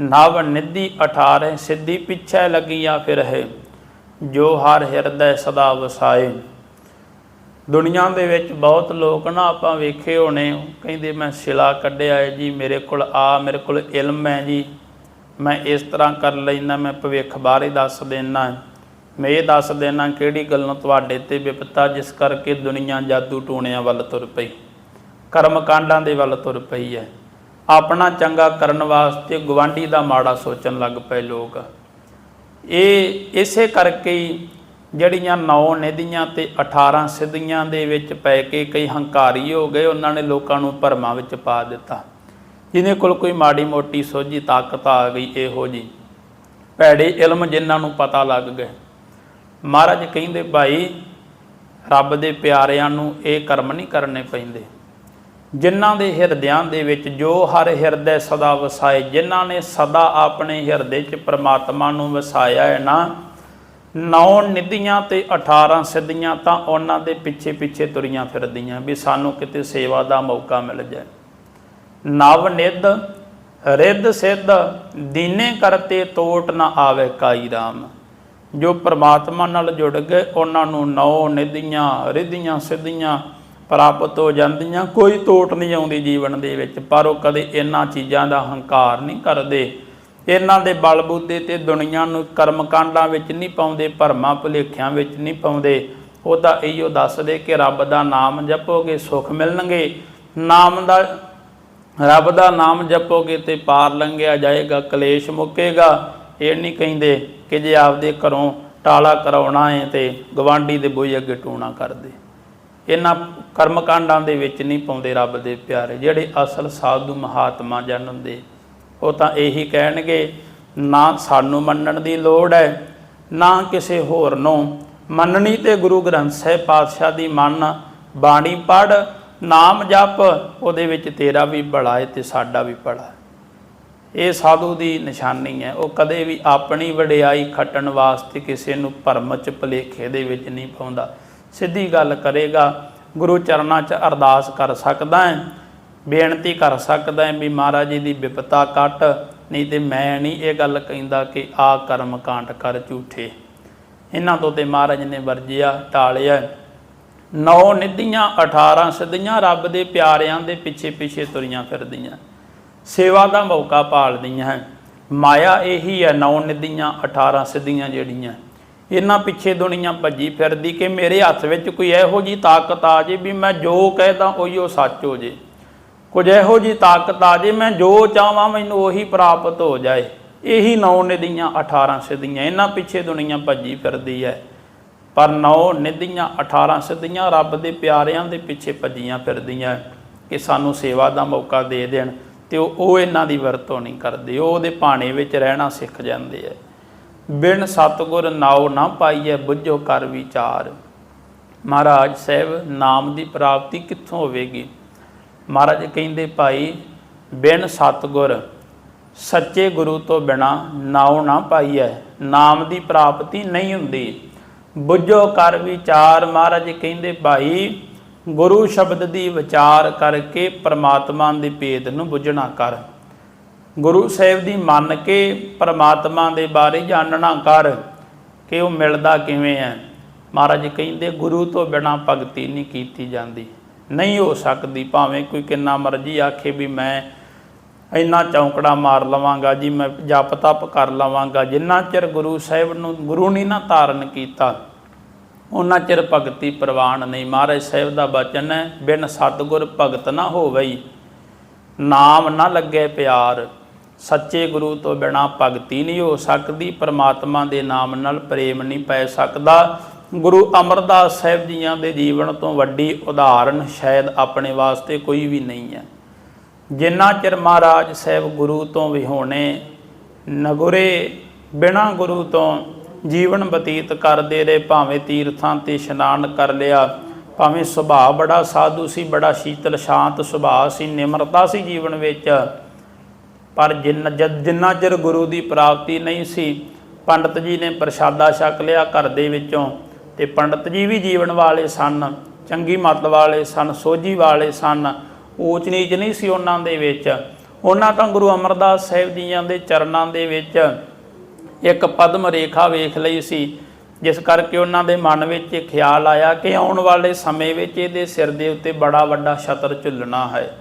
ਨਵ ਨਿੱਧੀ 18 ਸਿੱਧੀ ਪਿੱਛੇ ਲੱਗੀਆਂ ਫਿਰ ਹੈ ਜੋ ਹਰ ਹਿਰਦੈ ਸਦਾ ਵਸਾਏ। ਦੁਨੀਆ ਦੇ ਵਿੱਚ ਬਹੁਤ ਲੋਕ ਨਾ ਆਪਾਂ ਵੇਖੇ ਹੋਣੇ। ਕਹਿੰਦੇ, ਮੈਂ ਸਿਲਾ ਕੱਢਿਆ ਹੈ ਜੀ, ਮੇਰੇ ਕੋਲ ਆ, ਮੇਰੇ ਕੋਲ ਇਲਮ ਹੈ ਜੀ। ਮੈਂ ਇਸ ਤਰ੍ਹਾਂ ਕਰ ਲੈਂਦਾ, ਮੈਂ ਭਵਿੱਖ ਬਾਰੇ ਦੱਸ ਦੇਣਾ ਮੈਂ ਇਹ ਦੱਸ ਦੇਣਾ ਕਿਹੜੀ ਗੱਲੋਂ ਤੁਹਾਡੇ ਤੇ ਵਿਪਤਾ, ਜਿਸ ਕਰਕੇ ਦੁਨੀਆ ਜਾਦੂ ਟੂਣਿਆਂ ਵੱਲ ਤੁਰ ਪਈ। ਕਰਮ ਕਾਂਡਾਂ ਦੇ ਵੱਲ ਤੁਰ ਪਈ ਹੈ। ਆਪਣਾ ਚੰਗਾ ਕਰਨ ਵਾਸਤੇ ਗਵਾਂਢੀ ਦਾ ਮਾੜਾ ਸੋਚਣ ਲੱਗ ਪਏ ਲੋਕ। ਇਹ ਇਸੇ ਕਰਕੇ ਜਿਹੜੀਆਂ ਨੌ ਨਿਧੀਆਂ ਤੇ 18 ਸਿੱਧੀਆਂ ਦੇ ਵਿੱਚ ਪੈ ਕੇ ਕਈ ਹੰਕਾਰੀ ਹੋ ਗਏ, ਉਹਨਾਂ ਨੇ ਲੋਕਾਂ ਨੂੰ ਭਰਮਾਂ ਵਿੱਚ ਪਾ ਦਿੱਤਾ। ਜਿਹਦੇ ਕੋਲ ਕੋਈ ਮਾੜੀ ਮੋਟੀ ਸੋਝੀ ਤਾਕਤ ਆ ਗਈ, ਇਹੋ ਜੀ। ਭੈੜੇ ਇਲਮ ਜਿਨ੍ਹਾਂ ਨੂੰ ਪਤਾ ਲੱਗ ਗਏ। ਮਹਾਰਾਜ ਕਹਿੰਦੇ, ਭਾਈ, ਰੱਬ ਦੇ ਪਿਆਰਿਆਂ ਨੂੰ ਇਹ ਕਰਮ ਨਹੀਂ ਕਰਨੇ ਪੈਂਦੇ। ਜਿਨ੍ਹਾਂ ਦੇ ਹਿਰਦਿਆਂ ਦੇ ਵਿੱਚ ਜੋ ਹਰ ਹਿਰਦੇ ਸਦਾ ਵਸਾਏ, ਜਿਨ੍ਹਾਂ ਨੇ ਸਦਾ ਆਪਣੇ ਹਿਰਦੇ 'ਚ ਪ੍ਰਮਾਤਮਾ ਨੂੰ ਵਸਾਇਆ ਹੈ ਨਾ, ਨੌ ਨਿਧੀਆਂ ਤੇ 18 ਸਿੱਧੀਆਂ ਤਾਂ ਉਹਨਾਂ ਦੇ ਪਿੱਛੇ ਪਿੱਛੇ ਤੁਰੀਆਂ ਫਿਰਦੀਆਂ ਵੀ ਸਾਨੂੰ ਕਿਤੇ ਸੇਵਾ ਦਾ ਮੌਕਾ ਮਿਲ ਜਾਏ। ਨਵ ਨਿਧ ਰਿੱਧ ਸਿੱਧ, ਦੀਨੇ ਕਰਤੇ ਤੋਟ ਨਾ ਆਵੇ ਕਾਈ ਰਾਮ। ਜੋ ਪ੍ਰਮਾਤਮਾ ਨਾਲ ਜੁੜ ਗਏ, ਉਹਨਾਂ ਨੂੰ ਨੌ ਨਿਧੀਆਂ, ਰਿੱਧੀਆਂ, ਸਿੱਧੀਆਂ ਪ੍ਰਾਪਤ ਹੋ ਜਾਂਦੀਆਂ। ਕੋਈ ਤੋਟ ਨਹੀਂ ਆਉਂਦੀ ਜੀਵਨ ਦੇ ਵਿੱਚ, ਪਰ ਉਹ ਕਦੇ ਇਹਨਾਂ ਚੀਜ਼ਾਂ ਦਾ ਹੰਕਾਰ ਨਹੀਂ ਕਰਦੇ। ਇਹਨਾਂ ਦੇ ਬਲਬੂਤੇ ਤੇ ਦੁਨੀਆ ਨੂੰ ਕਰਮ ਕਾਂਡਾਂ ਵਿੱਚ ਨਹੀਂ ਪਾਉਂਦੇ, ਭਰਮਾਂ ਭੁਲੇਖਿਆਂ ਵਿੱਚ ਨਹੀਂ ਪਾਉਂਦੇ। ਉਹ ਤਾਂ ਇਹੋ ਦੱਸਦੇ ਕਿ ਰੱਬ ਦਾ ਨਾਮ ਜਪੋਗੇ, ਸੁੱਖ ਮਿਲਣਗੇ। ਨਾਮ ਦਾ ਰੱਬ ਦਾ ਨਾਮ ਜਪੋਗੇ ਤੇ ਪਾਰ ਲੰਘਿਆ ਜਾਏਗਾ, ਕਲੇਸ਼ ਮੁੱਕੇਗਾ। ਇਹ ਨਹੀਂ ਕਹਿੰਦੇ ਕਿ ਜੇ ਆਪਦੇ ਘਰੋਂ ਟਾਲਾ ਕਰਾਉਣਾ ਹੈ ਤੇ ਗਵਾਂਢੀ ਦੇ ਬੋਈ ਅੱਗੇ ਟੂਣਾ ਕਰਦੇ। ਇਹਨਾਂ ਕਰਮ ਕਾਂਡਾਂ ਦੇ ਵਿੱਚ ਨਹੀਂ ਪਾਉਂਦੇ ਰੱਬ ਦੇ ਪਿਆਰੇ। ਜਿਹੜੇ ਅਸਲ ਸਾਧੂ ਮਹਾਤਮਾ ਜਨ ਹੁੰਦੇ ਉਹ ਤਾਂ ਇਹੀ ਕਹਿਣਗੇ, ਨਾ ਸਾਨੂੰ ਮੰਨਣ ਦੀ ਲੋੜ ਹੈ ਨਾ ਕਿਸੇ ਹੋਰ ਨੂੰ। ਮੰਨਣੀ ਤੇ ਗੁਰੂ ਗ੍ਰੰਥ ਸਾਹਿਬ ਪਾਤਸ਼ਾਹ ਦੀ ਮੰਨ, ਬਾਣੀ ਪੜ ਨਾਮ ਜਪ, ਉਹਦੇ ਵਿੱਚ ਤੇਰਾ ਵੀ ਭਲਾ ਹੈ ਤੇ ਸਾਡਾ ਵੀ ਭਲਾ ਇਹ ਸਾਧੂ ਦੀ ਨਿਸ਼ਾਨੀ ਹੈ। ਉਹ ਕਦੇ ਵੀ ਆਪਣੀ ਵਡਿਆਈ ਖੱਟਣ ਵਾਸਤੇ ਕਿਸੇ ਨੂੰ ਭਰਮ ਚ ਭਲੇਖੇ ਦੇ ਵਿੱਚ ਨਹੀਂ ਪਾਉਂਦਾ। ਸਿੱਧੀ ਗੱਲ ਕਰੇਗਾ, ਗੁਰੂ ਚਰਨਾਂ 'ਚ ਅਰਦਾਸ ਕਰ ਸਕਦਾ ਹੈ ਬੇਨਤੀ ਕਰ ਸਕਦਾ ਹੈ ਵੀ ਮਹਾਰਾਜ ਜੀ ਦੀ ਵਿਪਤਾ ਕੱਟ, ਨਹੀਂ ਤੇ ਮੈਂ ਨਹੀਂ ਇਹ ਗੱਲ ਕਹਿੰਦਾ ਕਿ ਆ ਕਰਮ ਕਾਂਡ ਕਰ ਝੂਠੇ। ਇਹਨਾਂ ਤੋਂ ਤੇ ਮਹਾਰਾਜ ਨੇ ਵਰਜਿਆ, ਟਾਲਿਆ। ਨੌ ਨਿਧੀਆਂ 18 ਸਿੱਧੀਆਂ, ਰੱਬ ਦੇ ਪਿਆਰਿਆਂ ਦੇ ਪਿੱਛੇ ਪਿੱਛੇ ਤੁਰੀਆਂ ਫਿਰਦੀਆਂ। ਸੇਵਾ ਦਾ ਮੌਕਾ ਪਾਲਦੀਆਂ ਮਾਇਆ ਇਹੀ ਹੈ, ਨੌ ਨਿਧੀਆਂ 18 ਸਿੱਧੀਆਂ ਜਿਹੜੀਆਂ। ਇਹਨਾਂ ਪਿੱਛੇ ਦੁਨੀਆ ਭੱਜੀ ਫਿਰਦੀ ਕਿ ਮੇਰੇ ਹੱਥ ਵਿੱਚ ਕੋਈ ਇਹੋ ਜੀ ਤਾਕਤ ਆ ਜੇ ਵੀ ਮੈਂ ਜੋ ਕਹਿਦਾ ਉਹ ਸੱਚ ਹੋ ਜੇ। ਕੁਝ ਇਹੋ ਜੀ ਤਾਕਤ ਆ ਜੇ ਮੈਂ ਜੋ ਚਾਹਾਂ ਮੈਨੂੰ ਉਹੀ ਪ੍ਰਾਪਤ ਹੋ ਜਾਏ। ਇਹੀ ਨੌ ਨਿਧੀਆਂ 18 ਸਿੱਧੀਆਂ। ਇਹਨਾਂ ਪਿੱਛੇ ਦੁਨੀਆ ਭੱਜੀ ਫਿਰਦੀ ਹੈ। ਪਰ ਨੌ ਨਿਧੀਆਂ 18 ਸਿੱਧੀਆਂ ਰੱਬ ਦੇ ਪਿਆਰਿਆਂ ਦੇ ਪਿੱਛੇ ਭੱਜੀਆਂ ਫਿਰਦੀਆਂ ਕਿ ਸਾਨੂੰ ਸੇਵਾ ਦਾ ਮੌਕਾ ਦੇ ਦੇਣ ਤੇ ਉਹ ਉਹ ਇਹਨਾਂ ਦੀ ਵਰਤੋਂ ਨਹੀਂ ਕਰਦੇ। ਉਹ ਉਹਦੇ ਭਾਣੇ ਵਿੱਚ ਰਹਿਣਾ ਸਿੱਖ ਜਾਂਦੇ ਐ। ਬਿਨ ਸਤਗੁਰ ਨਾਉ ਨਾ ਪਾਈਐ, ਬੁੱਝੋ ਕਰ ਵਿਚਾਰ। ਮਹਾਰਾਜ ਸਾਹਿਬ, ਨਾਮ ਦੀ ਪ੍ਰਾਪਤੀ ਕਿੱਥੋਂ ਹੋਵੇਗੀ? ਮਹਾਰਾਜ ਕਹਿੰਦੇ, ਭਾਈ, ਬਿਨ ਸਤਗੁਰ ਸੱਚੇ ਗੁਰੂ ਤੋਂ ਬਿਨਾ ਨਾਉ ਨਾ ਪਾਈਐ। ਨਾਮ ਦੀ ਪ੍ਰਾਪਤੀ ਨਹੀਂ ਹੁੰਦੀ। ਬੁੱਝੋ ਕਰ ਵਿਚਾਰ, ਮਹਾਰਾਜ ਕਹਿੰਦੇ ਭਾਈ, ਗੁਰੂ ਸ਼ਬਦ ਦੀ ਵਿਚਾਰ ਕਰਕੇ ਪ੍ਰਮਾਤਮਾ ਦੇ ਭੇਦ ਨੂੰ ਬੁੱਝਣਾ ਕਰ। ਗੁਰੂ ਸਾਹਿਬ ਦੀ ਮੰਨ ਕੇ ਪ੍ਰਮਾਤਮਾ ਦੇ ਬਾਰੇ ਜਾਣਨਾ ਕਰ ਕਿ ਉਹ ਮਿਲਦਾ ਕਿਵੇਂ ਹੈ। ਮਹਾਰਾਜ ਕਹਿੰਦੇ, ਗੁਰੂ ਤੋਂ ਬਿਨਾ ਭਗਤੀ ਨਹੀਂ ਕੀਤੀ ਜਾਂਦੀ। ਨਹੀਂ ਹੋ ਸਕਦੀ, ਭਾਵੇਂ ਕੋਈ ਕਿੰਨਾ ਮਰਜ਼ੀ ਆਖੇ ਵੀ ਮੈਂ ਇੰਨਾ ਚੌਂਕੜਾ ਮਾਰ ਲਵਾਂਗਾ ਜੀ, ਮੈਂ ਜਪ ਤਪ ਕਰ ਲਵਾਂਗਾ। ਜਿੰਨਾ ਚਿਰ ਗੁਰੂ ਸਾਹਿਬ ਨੂੰ, ਗੁਰੂ ਨਹੀਂ ਨਾ ਧਾਰਨ ਕੀਤਾ, ਉਹਨਾਂ ਚਿਰ ਭਗਤੀ ਪ੍ਰਵਾਨ ਨਹੀਂ। ਮਹਾਰਾਜ ਸਾਹਿਬ ਦਾ ਬਚਨ ਹੈ, ਬਿਨ ਸਤਗੁਰ ਭਗਤ ਨਾ ਹੋਵਈ, ਨਾਮ ਨਾ ਲੱਗੇ ਪਿਆਰ। ਸੱਚੇ ਗੁਰੂ ਤੋਂ ਬਿਨਾ ਭਗਤੀ ਨਹੀਂ ਹੋ ਸਕਦੀ, ਪਰਮਾਤਮਾ ਦੇ ਨਾਮ ਨਾਲ ਪ੍ਰੇਮ ਨਹੀਂ ਪੈ ਸਕਦਾ। ਗੁਰੂ ਅਮਰਦਾਸ ਸਾਹਿਬ ਜੀਆਂ ਦੇ ਜੀਵਨ ਤੋਂ ਵੱਡੀ ਉਦਾਹਰਨ ਸ਼ਾਇਦ ਆਪਣੇ ਵਾਸਤੇ ਕੋਈ ਵੀ ਨਹੀਂ ਹੈ। ਜਿੰਨਾ ਚਿਰ ਮਹਾਰਾਜ ਸਾਹਿਬ ਗੁਰੂ ਤੋਂ ਵਿਹੋਣੇ ਨਗੁਰੇ ਬਿਨਾ ਗੁਰੂ ਤੋਂ ਜੀਵਨ ਬਤੀਤ ਕਰਦੇ ਰਹੇ, ਭਾਵੇਂ ਤੀਰਥਾਂ ਤੇ ਇਸ਼ਨਾਨ ਕਰ ਲਿਆ, ਭਾਵੇਂ ਸੁਭਾਅ ਬੜਾ ਸਾਧੂ ਸੀ, ਬੜਾ ਸ਼ੀਤਲ, ਸ਼ਾਂਤ ਸੁਭਾਅ ਸੀ, ਨਿਮਰਤਾ ਸੀ ਜੀਵਨ ਵਿੱਚ, ਪਰ ਜਿੰਨਾ ਜਦ, ਜਿੰਨਾ ਚਿਰ ਗੁਰੂ ਦੀ ਪ੍ਰਾਪਤੀ ਨਹੀਂ ਸੀ, ਪੰਡਤ ਜੀ ਨੇ ਪ੍ਰਸ਼ਾਦਾ ਛਕ ਲਿਆ ਘਰ ਦੇ ਵਿੱਚੋਂ ਤੇ ਪੰਡਤ ਜੀ ਵੀ ਜੀਵਨ ਵਾਲੇ ਸਨ, ਚੰਗੀ ਮੱਤ ਵਾਲੇ ਸਨ, ਸੋਝੀ ਵਾਲੇ ਸਨ ਊਚ ਨੀਚ ਨਹੀਂ ਸੀ ਉਹਨਾਂ ਦੇ ਵਿੱਚ। ਉਹਨਾਂ ਤਾਂ ਗੁਰੂ ਅਮਰਦਾਸ ਸਾਹਿਬ ਜੀਆਂ ਦੇ ਚਰਨਾਂ ਦੇ ਵਿੱਚ ਇੱਕ ਪਦਮ ਰੇਖਾ ਵੇਖ ਲਈ ਸੀ, ਜਿਸ ਕਰਕੇ ਉਹਨਾਂ ਦੇ ਮਨ ਵਿੱਚ ਇਹ ਖਿਆਲ ਆਇਆ ਕਿ ਆਉਣ ਵਾਲੇ ਸਮੇਂ ਵਿੱਚ ਇਹਦੇ ਸਿਰ ਦੇ ਉੱਤੇ ਬੜਾ ਵੱਡਾ ਛਤਰ ਝੁੱਲਣਾ ਹੈ।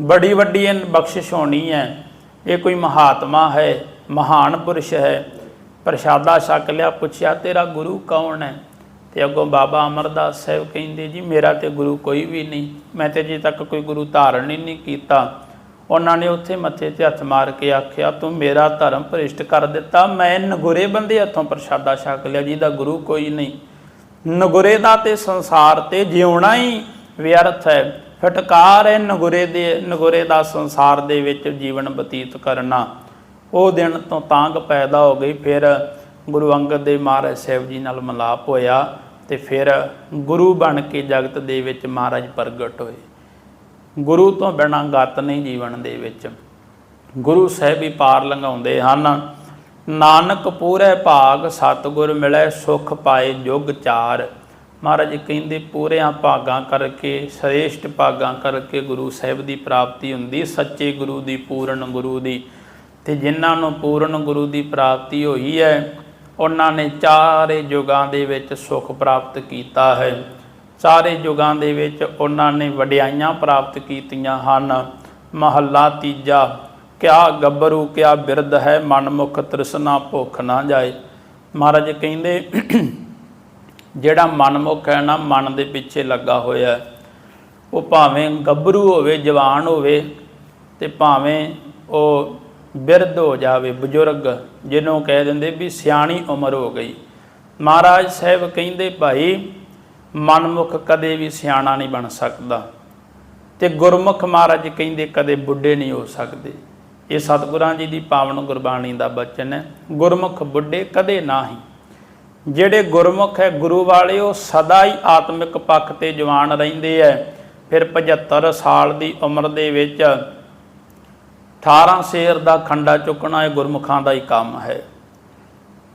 ਬੜੀ ਵੱਡੀ ਇਹ ਬਖਸ਼ਿਸ਼ ਹੋਣੀ ਹੈ। ਇਹ ਕੋਈ ਮਹਾਤਮਾ ਹੈ, ਮਹਾਨ ਪੁਰਸ਼ ਹੈ। ਪ੍ਰਸ਼ਾਦਾ ਛਕ ਲਿਆ, ਪੁੱਛਿਆ, ਤੇਰਾ ਗੁਰੂ ਕੌਣ ਹੈ? ਤੇ ਅੱਗੋਂ ਬਾਬਾ ਅਮਰਦਾਸ ਸਾਹਿਬ ਕਹਿੰਦੇ, ਜੀ, ਮੇਰਾ ਤੇ ਗੁਰੂ ਕੋਈ ਵੀ ਨਹੀਂ। ਮੈਂ ਤੇ ਅਜੇ ਤੱਕ ਕੋਈ ਗੁਰੂ ਧਾਰਨ ਹੀ ਨਹੀਂ ਕੀਤਾ। ਉਹਨਾਂ ਨੇ ਉੱਥੇ ਮੱਥੇ ਤੇ ਹੱਥ ਮਾਰ ਕੇ ਆਖਿਆ, ਤੂੰ ਮੇਰਾ ਧਰਮ ਭ੍ਰਿਸ਼ਟ ਕਰ ਦਿੱਤਾ। ਮੈਂ ਨਗੁਰੇ ਬੰਦੇ ਹੱਥੋਂ ਪ੍ਰਸ਼ਾਦਾ ਛਕ ਲਿਆ, ਜਿਹਦਾ ਗੁਰੂ ਕੋਈ ਨਹੀਂ। ਨਗੁਰੇ ਦਾ ਤੇ ਸੰਸਾਰ ਤੇ ਜਿਉਣਾ ਹੀ ਵਿਅਰਥ ਹੈ। ਫਟਕਾਰ ਹੈ ਨਗੁਰੇ ਦੇ, ਨਗੁਰੇ ਦਾ ਸੰਸਾਰ ਦੇ ਵਿੱਚ ਜੀਵਨ ਬਤੀਤ ਕਰਨਾ। ਉਹ ਦਿਨ ਤੋਂ ਤਾਂਗ ਪੈਦਾ ਹੋ ਗਈ, ਫਿਰ ਗੁਰੂ ਅੰਗਦ ਦੇਵ ਮਹਾਰਾਜ ਸਾਹਿਬ ਜੀ ਨਾਲ ਮਲਾਪ ਹੋਇਆ ਤੇ ਫਿਰ ਗੁਰੂ ਬਣ ਕੇ ਜਗਤ ਦੇ ਵਿੱਚ ਮਹਾਰਾਜ ਪ੍ਰਗਟ ਹੋਏ। ਗੁਰੂ ਤੋਂ ਬਿਨਾਂ ਗਤ ਨਹੀਂ ਜੀਵਨ ਦੇ ਵਿੱਚ। ਗੁਰੂ ਸਾਹਿਬ ਹੀ ਪਾਰ ਲੰਘਾਉਂਦੇ ਹਨ। ਨਾਨਕ ਪੂਰੇ ਭਾਗ ਸਤਿਗੁਰ ਮਿਲੇ, ਸੁਖ ਪਾਏ ਜੁਗ ਚਾਰ। ਮਹਾਰਾਜ ਕਹਿੰਦੇ, ਪੂਰਿਆਂ ਭਾਗਾਂ ਕਰਕੇ, ਸ੍ਰੇਸ਼ਟ ਭਾਗਾਂ ਕਰਕੇ ਗੁਰੂ ਸਾਹਿਬ ਦੀ ਪ੍ਰਾਪਤੀ ਹੁੰਦੀ, ਸੱਚੇ ਗੁਰੂ ਦੀ, ਪੂਰਨ ਗੁਰੂ ਦੀ। ਤੇ ਜਿਨ੍ਹਾਂ ਨੂੰ ਪੂਰਨ ਗੁਰੂ ਦੀ ਪ੍ਰਾਪਤੀ ਹੋਈ ਹੈ ਉਹਨਾਂ ਨੇ ਚਾਰੇ ਯੁਗਾਂ ਦੇ ਵਿੱਚ ਸੁਖ ਪ੍ਰਾਪਤ ਕੀਤਾ ਹੈ। ਸਾਰੇ ਯੁਗਾਂ ਦੇ ਵਿੱਚ ਉਹਨਾਂ ਨੇ ਵਡਿਆਈਆਂ ਪ੍ਰਾਪਤ ਕੀਤੀਆਂ ਹਨ। ਮਹੱਲਾ ਤੀਜਾ, ਕਿਆ ਗੱਭਰੂ, ਕਿਆ ਬਿਰਧ ਹੈ, ਮਨਮੁਖ ਤ੍ਰਿਸ਼ਨਾ ਭੁੱਖ ਨਾ ਜਾਏ। ਮਹਾਰਾਜ ਕਹਿੰਦੇ, ਜਿਹੜਾ ਮਨਮੁਖ ਹੈ ਨਾ, ਮਨ ਦੇ ਪਿੱਛੇ ਲੱਗਾ ਹੋਇਆ ਉਹ ਭਾਵੇਂ ਗੱਭਰੂ ਹੋਵੇ, ਜਵਾਨ ਹੋਵੇ, ਤੇ ਭਾਵੇਂ ਉਹ ਬਿਰਧ ਹੋ ਜਾਵੇ ਬਜ਼ੁਰਗ, ਜਿਹਨੂੰ ਕਹਿ ਦਿੰਦੇ ਵੀ ਸਿਆਣੀ ਉਮਰ ਹੋ ਗਈ। ਮਹਾਰਾਜ ਸਾਹਿਬ ਕਹਿੰਦੇ, ਭਾਈ, ਮਨਮੁਖ ਕਦੇ ਵੀ ਸਿਆਣਾ ਨਹੀਂ ਬਣ ਸਕਦਾ। ਤੇ ਗੁਰਮੁਖ ਮਹਾਰਾਜ ਕਹਿੰਦੇ, ਕਦੇ ਬੁੱਢੇ ਨਹੀਂ ਹੋ ਸਕਦੇ। ਇਹ ਸਤਿਗੁਰਾਂ ਜੀ ਦੀ ਪਾਵਨ ਗੁਰਬਾਣੀ ਦਾ ਬਚਨ ਹੈ। ਗੁਰਮੁਖ ਬੁੱਢੇ ਕਦੇ ਨਾ ਹੀ ਜਿਹੜੇ ਗੁਰਮੁਖ ਹੈ, ਗੁਰੂ ਵਾਲੇ, ਉਹ ਸਦਾ ਹੀ ਆਤਮਿਕ ਪੱਖ ਤੇ ਜਵਾਨ ਰਹਿੰਦੇ ਐ ਫਿਰ 75 ਸਾਲ ਦੀ ਉਮਰ ਦੇ ਵਿੱਚ 18 ਸ਼ੇਰ ਦਾ ਖੰਡਾ ਚੁੱਕਣਾ ਇਹ ਗੁਰਮੁਖਾਂ ਦਾ ਹੀ ਕੰਮ ਹੈ।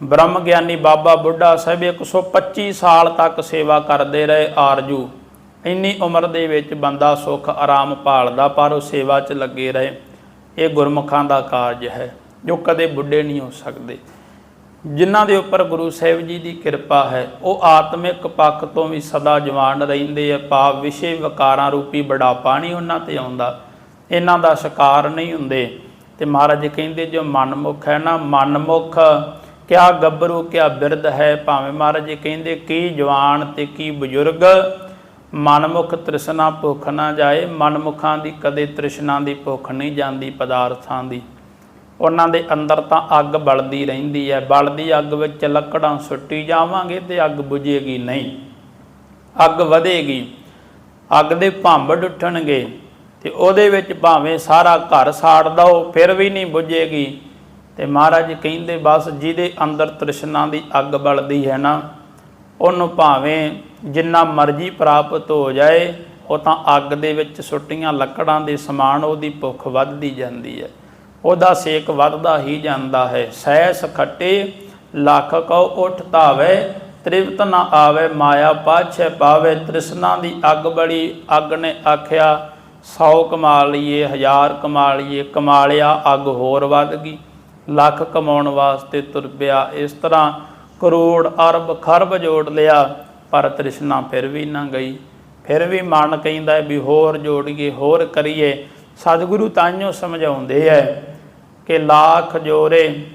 ਬ੍ਰਹਮ ਗਿਆਨੀ ਬਾਬਾ ਬੁੱਢਾ ਸਾਹਿਬ 125 ਸਾਲ ਤੱਕ ਸੇਵਾ ਕਰਦੇ ਰਹੇ ਆਰਜੂ। ਇੰਨੀ ਉਮਰ ਦੇ ਵਿੱਚ ਬੰਦਾ ਸੁੱਖ, ਆਰਾਮ ਭਾਲਦਾ, ਪਰ ਉਹ ਸੇਵਾ 'ਚ ਲੱਗੇ ਰਹੇ। ਇਹ ਗੁਰਮੁਖਾਂ ਦਾ ਕਾਰਜ ਹੈ, ਜੋ ਕਦੇ ਬੁੱਢੇ ਨਹੀਂ ਹੋ ਸਕਦੇ। ਜਿਨ੍ਹਾਂ ਦੇ ਉੱਪਰ ਗੁਰੂ ਸਾਹਿਬ ਜੀ ਦੀ ਕਿਰਪਾ ਹੈ, ਉਹ ਆਤਮਿਕ ਪੱਖ ਤੋਂ ਵੀ ਸਦਾ ਜਵਾਨ ਰਹਿੰਦੇ ਆ, ਭਾਵ ਵਿਸ਼ੇ ਵਿਕਾਰਾਂ ਰੂਪੀ ਬੜਾਪਾ ਨਹੀਂ ਉਹਨਾਂ ਤੇ ਆਉਂਦਾ। ਇਹਨਾਂ ਦਾ ਸ਼ਿਕਾਰ ਨਹੀਂ ਹੁੰਦੇ। ਤੇ ਮਹਾਰਾਜ ਕਹਿੰਦੇ, ਜੋ ਮਨਮੁਖ ਹੈ ਨਾ, ਮਨਮੁਖ, ਕਿਆ ਗੱਭਰੂ, ਕਿਆ ਬਿਰਧ ਹੈ? ਭਾਵੇਂ ਮਹਾਰਾਜ ਜੀ ਕਹਿੰਦੇ, ਕੀ ਜਵਾਨ ਤੇ ਕੀ ਬਜ਼ੁਰਗ, ਮਨਮੁਖ ਤ੍ਰਿਸ਼ਨਾ ਭੁੱਖ ਨਾ ਜਾਏ। ਮਨਮੁਖਾਂ ਦੀ ਕਦੇ ਤ੍ਰਿਸ਼ਨਾ ਦੀ ਭੁੱਖ ਨਹੀਂ ਜਾਂਦੀ, ਪਦਾਰਥਾਂ ਦੀ। ਉਹਨਾਂ ਦੇ ਅੰਦਰ ਤਾਂ ਅੱਗ ਬਲਦੀ ਰਹਿੰਦੀ ਹੈ। ਬਲਦੀ ਅੱਗ ਵਿੱਚ ਲੱਕੜਾਂ ਸੁੱਟੀ ਜਾਵਾਂਗੇ ਤੇ ਅੱਗ ਬੁਝੇਗੀ ਨਹੀਂ। ਅੱਗ ਵਧੇਗੀ। ਅੱਗ ਦੇ ਭਾਂਬੜ ਉੱਠਣਗੇ। ਤੇ ਉਹਦੇ ਵਿੱਚ ਭਾਵੇਂ ਸਾਰਾ ਘਰ ਸਾੜ ਦਓ, ਫਿਰ ਵੀ ਨਹੀਂ ਬੁੱਝੇਗੀ। ਤੇ ਮਹਾਰਾਜ ਕਹਿੰਦੇ, ਬਸ ਜਿਹਦੇ ਅੰਦਰ ਤ੍ਰਿਸ਼ਨਾ ਦੀ ਅੱਗ ਬਲਦੀ ਹੈ ਨਾ, ਉਹਨੂੰ ਭਾਵੇਂ ਜਿੰਨਾ ਮਰਜ਼ੀ ਪ੍ਰਾਪਤ ਹੋ ਜਾਏ, ਉਹ ਤਾਂ ਅੱਗ ਦੇ ਵਿੱਚ ਸੁੱਟੀਆਂ ਲੱਕੜਾਂ ਦੇ ਸਮਾਨ ਉਹਦੀ ਭੁੱਖ ਵੱਧਦੀ ਜਾਂਦੀ ਹੈ। ਉਹਦਾ ਸੇਕ ਵੱਧਦਾ ਹੀ ਜਾਂਦਾ ਹੈ। ਸੈਸ ਖੱਟੇ ਲੱਖ ਕਉ ਉਠ ਧਾਵੇ, ਤ੍ਰਿਪਤ ਨਾ ਆਵੇ, ਮਾਇਆ ਪਾਛੇ ਪਾਵੇ, ਤ੍ਰਿਸ਼ਨਾ ਦੀ ਅੱਗ ਬੜੀ, ਅੱਗ ਨੇ ਆਖਿਆ 100 ਕਮਾ ਲਈਏ, ਹਜ਼ਾਰ ਕਮਾ ਲਈਏ, ਕਮਾਲਿਆ ਅੱਗ ਹੋਰ ਵੱਧ ਗਈ। ਲੱਖ ਕਮਾਉਣ ਵਾਸਤੇ ਤੁਰ ਪਿਆ। ਇਸ ਤਰ੍ਹਾਂ ਕਰੋੜ ਅਰਬ ਖਰਬ ਜੋੜ ਲਿਆ, ਪਰ ਤ੍ਰਿਸ਼ਨਾ ਫਿਰ ਵੀ ਨਾ ਗਈ। ਫਿਰ ਵੀ ਮਨ ਕਹਿੰਦਾ ਵੀ ਹੋਰ ਜੋੜੀਏ, ਹੋਰ ਕਰੀਏ। ਸਤਿਗੁਰੂ ਤਾਈਓ ਸਮਝਾਉਂਦੇ ਐ ਕਿ ਲੱਖ ਜੋਰੇ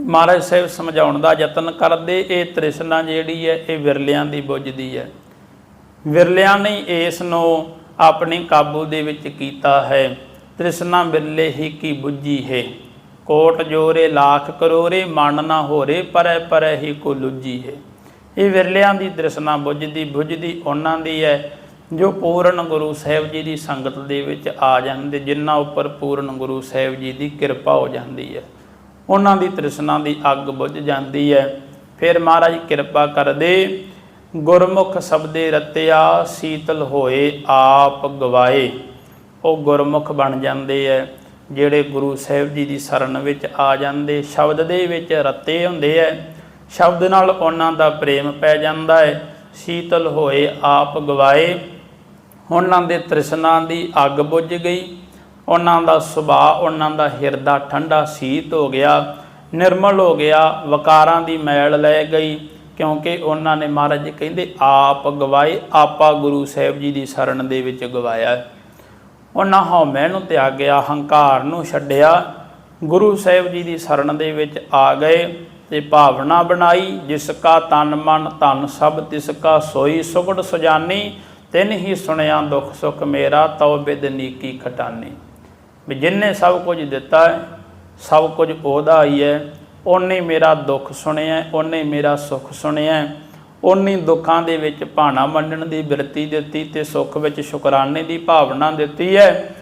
ਮਹਾਰਾਜ ਸਾਹਿਬ ਸਮਝਾਉਣ ਦਾ ਯਤਨ ਕਰਦੇ, ਇਹ ਤ੍ਰਿਸ਼ਨਾ ਜਿਹੜੀ ਹੈ, ਇਹ ਵਿਰਲਿਆਂ ਦੀ ਬੁੱਝਦੀ ਹੈ। ਵਿਰਲਿਆਂ ਨੇ ਇਸ ਨੂੰ ਆਪਣੇ ਕਾਬੂ ਦੇ ਵਿੱਚ ਕੀਤਾ ਹੈ। ਤ੍ਰਿਸ਼ਨਾ ਬਿਰਲੇ ਹੀ ਕੀ ਬੁੱਝੀ ਹੈ। ਕੋਟ ਜੋਰੇ, ਲੱਖ ਕਰੋਰੇ, ਮਨ ਨਾ ਹੋਰੇ, ਪਰੈ ਪਰੈ ਹੀ ਕੋ ਲੁੱਜੀ ਹੈ। ਇਹ ਵਿਰਲਿਆਂ ਦੀ ਤ੍ਰਿਸ਼ਨਾ ਬੁੱਝਦੀ ਬੁੱਝਦੀ ਉਹਨਾਂ ਦੀ ਹੈ, ਜੋ ਪੂਰਨ ਗੁਰੂ ਸਾਹਿਬ ਜੀ ਦੀ ਸੰਗਤ ਦੇ ਵਿੱਚ ਆ ਜਾਂਦੇ, ਜਿਨ੍ਹਾਂ ਉੱਪਰ ਪੂਰਨ ਗੁਰੂ ਸਾਹਿਬ ਜੀ ਦੀ ਕਿਰਪਾ ਹੋ ਜਾਂਦੀ ਹੈ। ਉਹਨਾਂ ਦੀ ਤ੍ਰਿਸ਼ਨਾ ਦੀ ਅੱਗ ਬੁੱਝ ਜਾਂਦੀ ਹੈ। ਫਿਰ ਮਹਾਰਾਜ ਕਿਰਪਾ ਕਰਦੇ ਗੁਰਮੁਖ ਸ਼ਬਦੇ ਰਤਿਆ, ਸੀਤਲ ਹੋਏ ਆਪ ਗਵਾਏ। ਉਹ ਗੁਰਮੁਖ ਬਣ ਜਾਂਦੇ ਐ, ਜਿਹੜੇ ਗੁਰੂ ਸਾਹਿਬ ਜੀ ਦੀ ਸ਼ਰਨ ਵਿੱਚ ਆ ਜਾਂਦੇ। ਸ਼ਬਦ ਦੇ ਵਿੱਚ ਰਤੇ ਹੁੰਦੇ ਐ। ਸ਼ਬਦ ਨਾਲ ਉਹਨਾਂ ਦਾ ਪ੍ਰੇਮ ਪੈ ਜਾਂਦਾ ਹੈ ਸੀਤਲ ਹੋਏ ਆਪ ਗਵਾਏ। ਉਹਨਾਂ ਦੇ ਤ੍ਰਿਸ਼ਨਾ ਦੀ ਅੱਗ ਬੁੱਝ ਗਈ। ਉਹਨਾਂ ਦਾ ਸੁਭਾਅ, ਉਹਨਾਂ ਦਾ ਹਿਰਦਾ ਠੰਡਾ ਸੀਤ ਹੋ ਗਿਆ। ਨਿਰਮਲ ਹੋ ਗਿਆ। ਵਕਾਰਾਂ ਦੀ ਮੈਲ ਲੈ ਗਈ। ਕਿਉਂਕਿ ਉਹਨਾਂ ਨੇ ਮਹਾਰਾਜ ਜੀ ਕਹਿੰਦੇ, ਆਪ ਗਵਾਏ, ਆਪਾ ਗੁਰੂ ਸਾਹਿਬ ਜੀ ਦੀ ਸ਼ਰਨ ਦੇ ਵਿੱਚ ਗਵਾਇਆ ਹੈ। ਉਹਨਾਂ ਹਉਮੈ ਨੂੰ ਤਿਆਗਿਆ ਹੰਕਾਰ ਨੂੰ ਛੱਡਿਆ, ਗੁਰੂ ਸਾਹਿਬ ਜੀ ਦੀ ਸ਼ਰਨ ਦੇ ਵਿੱਚ ਆ ਗਏ ਤੇ ਭਾਵਨਾ ਬਣਾਈ, ਜਿਸ ਕਾ ਤਨ ਮਨ, ਧਨ ਸਭ, ਤਿਸ ਕਾ ਸੋਈ ਸੁਗੜ ਸੁਜਾਨੀ, ਤਿਨ ਹੀ ਸੁਣਿਆ ਦੁੱਖ ਸੁਖ ਮੇਰਾ, ਤਉ ਬਿਦ ਨੀਕੀ ਖਟਾਨੀ ਵੀ ਜਿਨਨੇ ਸਭ ਕੁਝ ਦਿੱਤਾ ਹੈ, ਸਭ ਕੁਝ ਉਹਦਾ ਹੀ ਹੈ ਉਹਨੇ ਮੇਰਾ ਦੁੱਖ ਸੁਣਿਆ ਉਹਨੇ ਮੇਰਾ ਸੁੱਖ ਸੁਣਿਆ ਉਹਨੇ ਦੁੱਖਾਂ ਦੇ ਵਿੱਚ ਭਾਣਾ ਮੰਨਣ ਦੀ ਬਿਰਤੀ ਦਿੱਤੀ ਤੇ ਸੁੱਖ ਵਿੱਚ ਸ਼ੁਕਰਾਨੇ ਦੀ ਭਾਵਨਾ ਦਿੱਤੀ ਹੈ।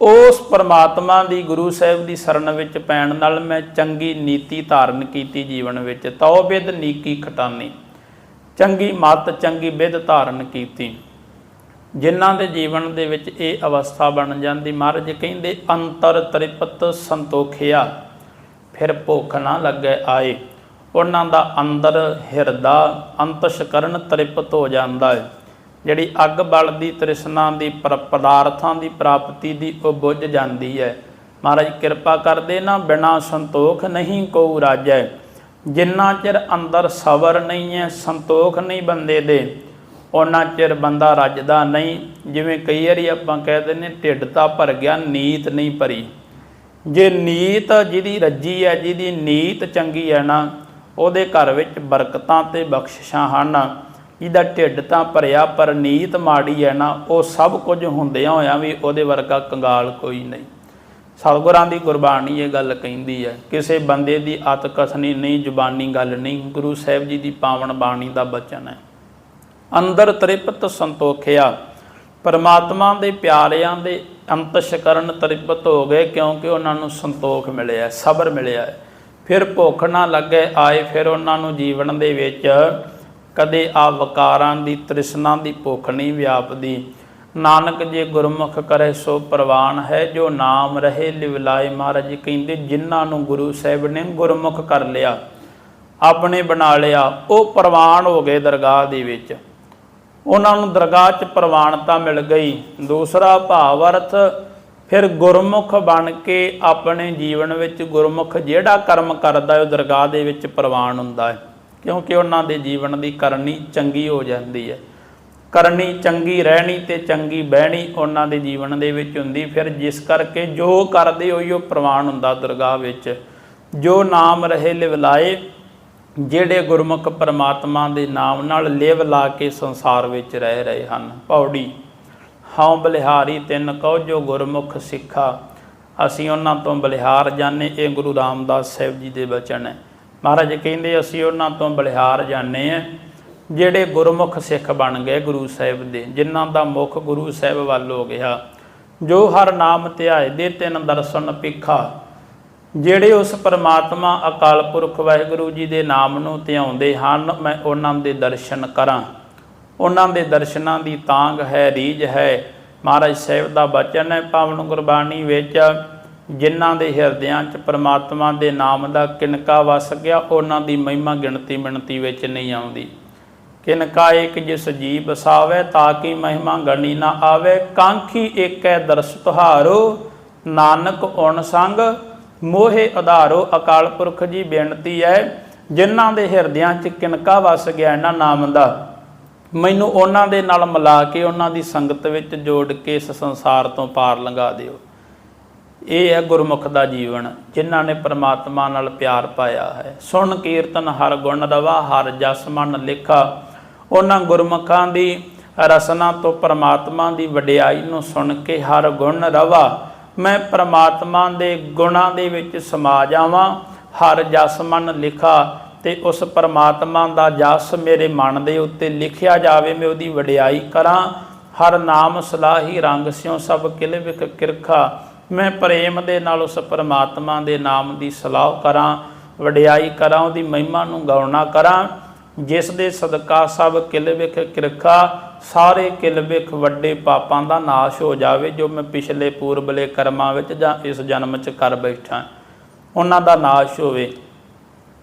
ਉਸ ਪਰਮਾਤਮਾ ਦੀ ਗੁਰੂ ਸਾਹਿਬ ਦੀ ਸ਼ਰਨ ਵਿੱਚ ਪੈਣ ਨਾਲ ਮੈਂ ਚੰਗੀ ਨੀਤੀ ਧਾਰਨ ਕੀਤੀ ਜੀਵਨ ਵਿੱਚ, ਤਉ ਬਿਦ ਨੀਕੀ ਖਟਾਨੀ। ਚੰਗੀ ਮਤ, ਚੰਗੀ ਬਿਦ ਧਾਰਨ ਕੀਤੀ। ਜਿਨ੍ਹਾਂ ਦੇ ਜੀਵਨ ਦੇ ਵਿੱਚ ਇਹ ਅਵਸਥਾ ਬਣ ਜਾਂਦੀ, ਮਹਾਰਾਜ ਕਹਿੰਦੇ, ਅੰਤਰ ਤ੍ਰਿਪਤ ਸੰਤੋਖਿਆ। ਫਿਰ ਭੁੱਖ ਨਾ ਲੱਗੇ ਆਏ। ਉਹਨਾਂ ਦਾ ਅੰਦਰ ਹਿਰਦਾ ਅੰਤਸ਼ਕਰਨ ਤ੍ਰਿਪਤ ਹੋ ਜਾਂਦਾ ਹੈ ਜਿਹੜੀ ਅੱਗ ਬਲਦੀ ਤ੍ਰਿਸ਼ਨਾ ਦੀ ਪਦਾਰਥਾਂ ਦੀ ਪ੍ਰਾਪਤੀ ਦੀ ਉਹ ਬੁੱਝ ਜਾਂਦੀ ਹੈ ਮਹਾਰਾਜ ਕਿਰਪਾ ਕਰਦੇ ਨਾ ਬਿਨਾ ਸੰਤੋਖ ਨਹੀਂ ਕੋ ਰਾਜੈ। ਜਿੰਨਾ ਚਿਰ ਅੰਦਰ ਸਬਰ ਨਹੀਂ ਹੈ ਸੰਤੋਖ ਨਹੀਂ ਬੰਦੇ ਦੇ। ਉਹਨਾਂ ਚਿਰ ਬੰਦਾ ਰੱਜਦਾ ਨਹੀਂ। ਜਿਵੇਂ ਕਈ ਵਾਰੀ ਆਪਾਂ ਕਹਿ ਦਿੰਦੇ ਢਿੱਡ ਤਾਂ ਭਰ ਗਿਆ ਨੀਤ ਨਹੀਂ ਭਰੀ। ਜੇ ਨੀਤ ਜਿਹਦੀ ਰੱਜੀ ਹੈ, ਜਿਹਦੀ ਨੀਤ ਚੰਗੀ ਹੈ ਨਾ, ਉਹਦੇ ਘਰ ਵਿੱਚ ਬਰਕਤਾਂ ਤੇ ਬਖਸ਼ਿਸ਼ਾਂ ਹਨ। ਜਿਹਦਾ ਢਿੱਡ ਤਾਂ ਭਰਿਆ, ਪਰ ਨੀਤ ਮਾੜੀ ਹੈ ਨਾ, ਉਹ ਸਭ ਕੁਝ ਹੁੰਦਿਆਂ ਹੋਇਆਂ ਵੀ ਉਹਦੇ ਵਰਗਾ ਕੰਗਾਲ ਕੋਈ ਨਹੀਂ। ਸਤਿਗੁਰਾਂ ਦੀ ਗੁਰਬਾਣੀ ਇਹ ਗੱਲ ਕਹਿੰਦੀ ਹੈ, ਕਿਸੇ ਬੰਦੇ ਦੀ ਅਤ ਕਥਨੀ ਨਹੀਂ, ਜ਼ੁਬਾਨੀ ਗੱਲ ਨਹੀਂ, ਗੁਰੂ ਸਾਹਿਬ ਜੀ ਦੀ ਪਾਵਨ ਬਾਣੀ ਦਾ ਬਚਨ ਹੈ। ਅੰਦਰ ਤ੍ਰਿਪਤ ਸੰਤੋਖਿਆ ਪਰਮਾਤਮਾ ਦੇ ਪਿਆਰਿਆਂ ਦੇ ਅੰਤਸ਼ਕਰਨ ਤ੍ਰਿਪਤ ਹੋ ਗਏ ਕਿਉਂਕਿ ਉਹਨਾਂ ਨੂੰ ਸੰਤੋਖ ਮਿਲਿਆ, ਸਬਰ ਮਿਲਿਆ। ਫਿਰ ਭੁੱਖ ਨਾ ਲੱਗੇ, ਆਏ ਫਿਰ ਉਹਨਾਂ ਨੂੰ ਜੀਵਨ ਦੇ ਵਿੱਚ ਕਦੇ ਆ ਵਕਾਰਾਂ ਦੀ, ਤ੍ਰਿਸ਼ਨਾ ਦੀ ਭੁੱਖ ਨਹੀਂ ਵਿਆਪਦੀ। ਨਾਨਕ ਜੇ ਗੁਰਮੁਖ ਕਰੇ ਸੋ ਪ੍ਰਵਾਨ ਹੈ, ਜੋ ਨਾਮ ਰਹੇ ਲਿਵਲਾਏ ਮਹਾਰਾਜ ਜੀ ਕਹਿੰਦੇ, ਜਿਨ੍ਹਾਂ ਨੂੰ ਗੁਰੂ ਸਾਹਿਬ ਨੇ ਗੁਰਮੁਖ ਕਰ ਲਿਆ, ਆਪਣੇ ਬਣਾ ਲਿਆ, ਉਹ ਪ੍ਰਵਾਨ ਹੋ ਗਏ ਦਰਗਾਹ ਦੇ ਵਿੱਚ। ਉਹਨਾਂ ਨੂੰ ਦਰਗਾਹ 'ਚ ਪ੍ਰਵਾਨਤਾ ਮਿਲ ਗਈ। ਦੂਸਰਾ ਭਾਵ ਅਰਥ, ਫਿਰ ਗੁਰਮੁਖ ਬਣ ਕੇ ਆਪਣੇ ਜੀਵਨ ਵਿੱਚ ਗੁਰਮੁਖ ਜਿਹੜਾ ਕਰਮ ਕਰਦਾ ਉਹ ਦਰਗਾਹ ਦੇ ਵਿੱਚ ਪ੍ਰਵਾਨ ਹੁੰਦਾ ਹੈ। ਕਿਉਂਕਿ ਉਹਨਾਂ ਦੇ ਜੀਵਨ ਦੀ ਕਰਨੀ ਚੰਗੀ ਹੋ ਜਾਂਦੀ ਹੈ। ਕਰਨੀ ਚੰਗੀ, ਰਹਿਣੀ ਤੇ ਚੰਗੀ, ਬਹਿਣੀ ਉਹਨਾਂ ਦੇ ਜੀਵਨ ਦੇ ਵਿੱਚ ਹੁੰਦੀ। ਫਿਰ ਜਿਸ ਕਰਕੇ ਜੋ ਕਰਦੇ ਹੋਈ ਉਹ ਪ੍ਰਵਾਨ ਹੁੰਦਾ ਦਰਗਾਹ ਵਿੱਚ। ਜੋ ਨਾਮ ਰਹੇ ਲਿਵਲਾਏ ਜਿਹੜੇ ਗੁਰਮੁਖ ਪਰਮਾਤਮਾ ਦੇ ਨਾਮ ਨਾਲ ਲਿਵ ਲਾ ਕੇ ਸੰਸਾਰ ਵਿੱਚ ਰਹਿ ਰਹੇ ਹਨ। ਪੌੜੀ, ਹਉ ਬਲਿਹਾਰੀ ਤਿੰਨ ਕਹੋ ਜੋ ਗੁਰਮੁਖ ਸਿੱਖਾ। ਅਸੀਂ ਉਹਨਾਂ ਤੋਂ ਬਲਿਹਾਰ ਜਾਣੇ, ਇਹ ਗੁਰੂ ਰਾਮਦਾਸ ਸਾਹਿਬ ਜੀ ਦੇ ਬਚਨ ਹੈ। ਮਹਾਰਾਜ ਕਹਿੰਦੇ, ਅਸੀਂ ਉਹਨਾਂ ਤੋਂ ਬਲਿਹਾਰ ਜਾਣੇ ਆ ਜਿਹੜੇ ਗੁਰਮੁਖ ਸਿੱਖ ਬਣ ਗਏ ਗੁਰੂ ਸਾਹਿਬ ਦੇ, ਜਿਨ੍ਹਾਂ ਦਾ ਮੁਖ ਗੁਰੂ ਸਾਹਿਬ ਵੱਲ ਹੋ ਗਿਆ। ਜੋ ਹਰ ਨਾਮ ਧਿਆਏ ਦੇ ਤਿੰਨ ਦਰਸ਼ਨ ਪਿਖਾ ਜਿਹੜੇ ਉਸ ਪਰਮਾਤਮਾ ਅਕਾਲ ਪੁਰਖ ਵਾਹਿਗੁਰੂ ਜੀ ਦੇ ਨਾਮ ਨੂੰ ਧਿਆਉਂਦੇ ਹਨ, ਮੈਂ ਉਹਨਾਂ ਦੇ ਦਰਸ਼ਨ ਕਰਾਂ। ਉਹਨਾਂ ਦੇ ਦਰਸ਼ਨਾਂ ਦੀ ਤਾਂਗ ਹੈ, ਰੀਝ ਹੈ। ਮਹਾਰਾਜ ਸਾਹਿਬ ਦਾ ਬਚਨ ਹੈ, ਪਾਵਨ ਗੁਰਬਾਣੀ ਵਿੱਚ ਜਿਨ੍ਹਾਂ ਦੇ ਹਿਰਦਿਆਂ 'ਚ ਪਰਮਾਤਮਾ ਦੇ ਨਾਮ ਦਾ ਕਿਨਕਾ ਵਸ ਗਿਆ, ਉਹਨਾਂ ਦੀ ਮਹਿਮਾ ਗਿਣਤੀ ਮਿਣਤੀ ਵਿੱਚ ਨਹੀਂ ਆਉਂਦੀ। ਕਿਨਕਾ ਇੱਕ ਜਿਸ ਜੀ ਬਸਾਵੇ ਤਾਂ ਕਿ ਮਹਿਮਾ ਗਣੀ ਨਾ ਆਵੇ? ਕਾਂਖੀ ਏਕੈ ਦਰਸ ਤੁਹਾਰੋ, ਨਾਨਕ ਓਣ ਸੰਗ ਮੋਹੇ ਆਧਾਰੋ ਅਕਾਲ ਪੁਰਖ ਜੀ ਬੇਨਤੀ ਹੈ, ਜਿਨ੍ਹਾਂ ਦੇ ਹਿਰਦਿਆਂ 'ਚ ਕਿਨਕਾ ਵਸ ਗਿਆ ਇਹਨਾਂ ਨਾਮ ਦਾ, ਮੈਨੂੰ ਉਹਨਾਂ ਦੇ ਨਾਲ ਮਿਲਾ ਕੇ ਉਹਨਾਂ ਦੀ ਸੰਗਤ ਵਿੱਚ ਜੋੜ ਕੇ ਇਸ ਸੰਸਾਰ ਤੋਂ ਪਾਰ ਲੰਘਾ ਦਿਓ। ਇਹ ਹੈ ਗੁਰਮੁਖ ਦਾ ਜੀਵਨ, ਜਿਨ੍ਹਾਂ ਨੇ ਪ੍ਰਮਾਤਮਾ ਨਾਲ ਪਿਆਰ ਪਾਇਆ ਹੈ। ਸੁਣ ਕੀਰਤਨ ਹਰ ਗੁਣ ਰਵਾ, ਹਰ ਜਸ ਮਨ ਲਿਖਾ। ਉਹਨਾਂ ਗੁਰਮੁਖਾਂ ਦੀ ਰਸਨਾ ਤੋਂ ਪ੍ਰਮਾਤਮਾ ਦੀ ਵਡਿਆਈ ਨੂੰ ਸੁਣ ਕੇ ਹਰ ਗੁਣ ਰਵਾ। ਮੈਂ ਪ੍ਰਮਾਤਮਾ ਦੇ ਗੁਣਾਂ ਦੇ ਵਿੱਚ ਸਮਾ ਜਾਵਾਂ। ਹਰ ਜਸ ਮਨ ਲਿਖਾ ਤੇ ਉਸ ਪਰਮਾਤਮਾ ਦਾ ਜਸ ਮੇਰੇ ਮਨ ਦੇ ਉੱਤੇ ਲਿਖਿਆ ਜਾਵੇ, ਮੈਂ ਉਹਦੀ ਵਡਿਆਈ ਕਰਾਂ। ਹਰ ਨਾਮ ਸਲਾਹੀ ਰੰਗ ਸਿਉ ਸਭ ਕਿਲ ਵਿਖ ਕਿਰਖਾ। ਮੈਂ ਪ੍ਰੇਮ ਦੇ ਨਾਲ ਉਸ ਪਰਮਾਤਮਾ ਦੇ ਨਾਮ ਦੀ ਸਲਾਹ ਕਰਾਂ। ਵਡਿਆਈ ਕਰਾਂ, ਉਹਦੀ ਮਹਿਮਾ ਨੂੰ ਗਾਉਣਾ ਕਰਾਂ। ਜਿਸ ਦੇ ਸਦਕਾ ਸਭ ਕਿਲ ਵਿਖ ਕਿਰਖਾ, ਸਾਰੇ ਕਿਲ ਵਿਖ ਵੱਡੇ ਪਾਪਾਂ ਦਾ ਨਾਸ਼ ਹੋ ਜਾਵੇ, ਜੋ ਮੈਂ ਪਿਛਲੇ ਪੂਰਬਲੇ ਕਰਮਾਂ ਵਿੱਚ ਜਾਂ ਇਸ ਜਨਮ 'ਚ ਕਰ ਬੈਠਾ। ਉਹਨਾਂ ਦਾ ਨਾਸ਼ ਹੋਵੇ।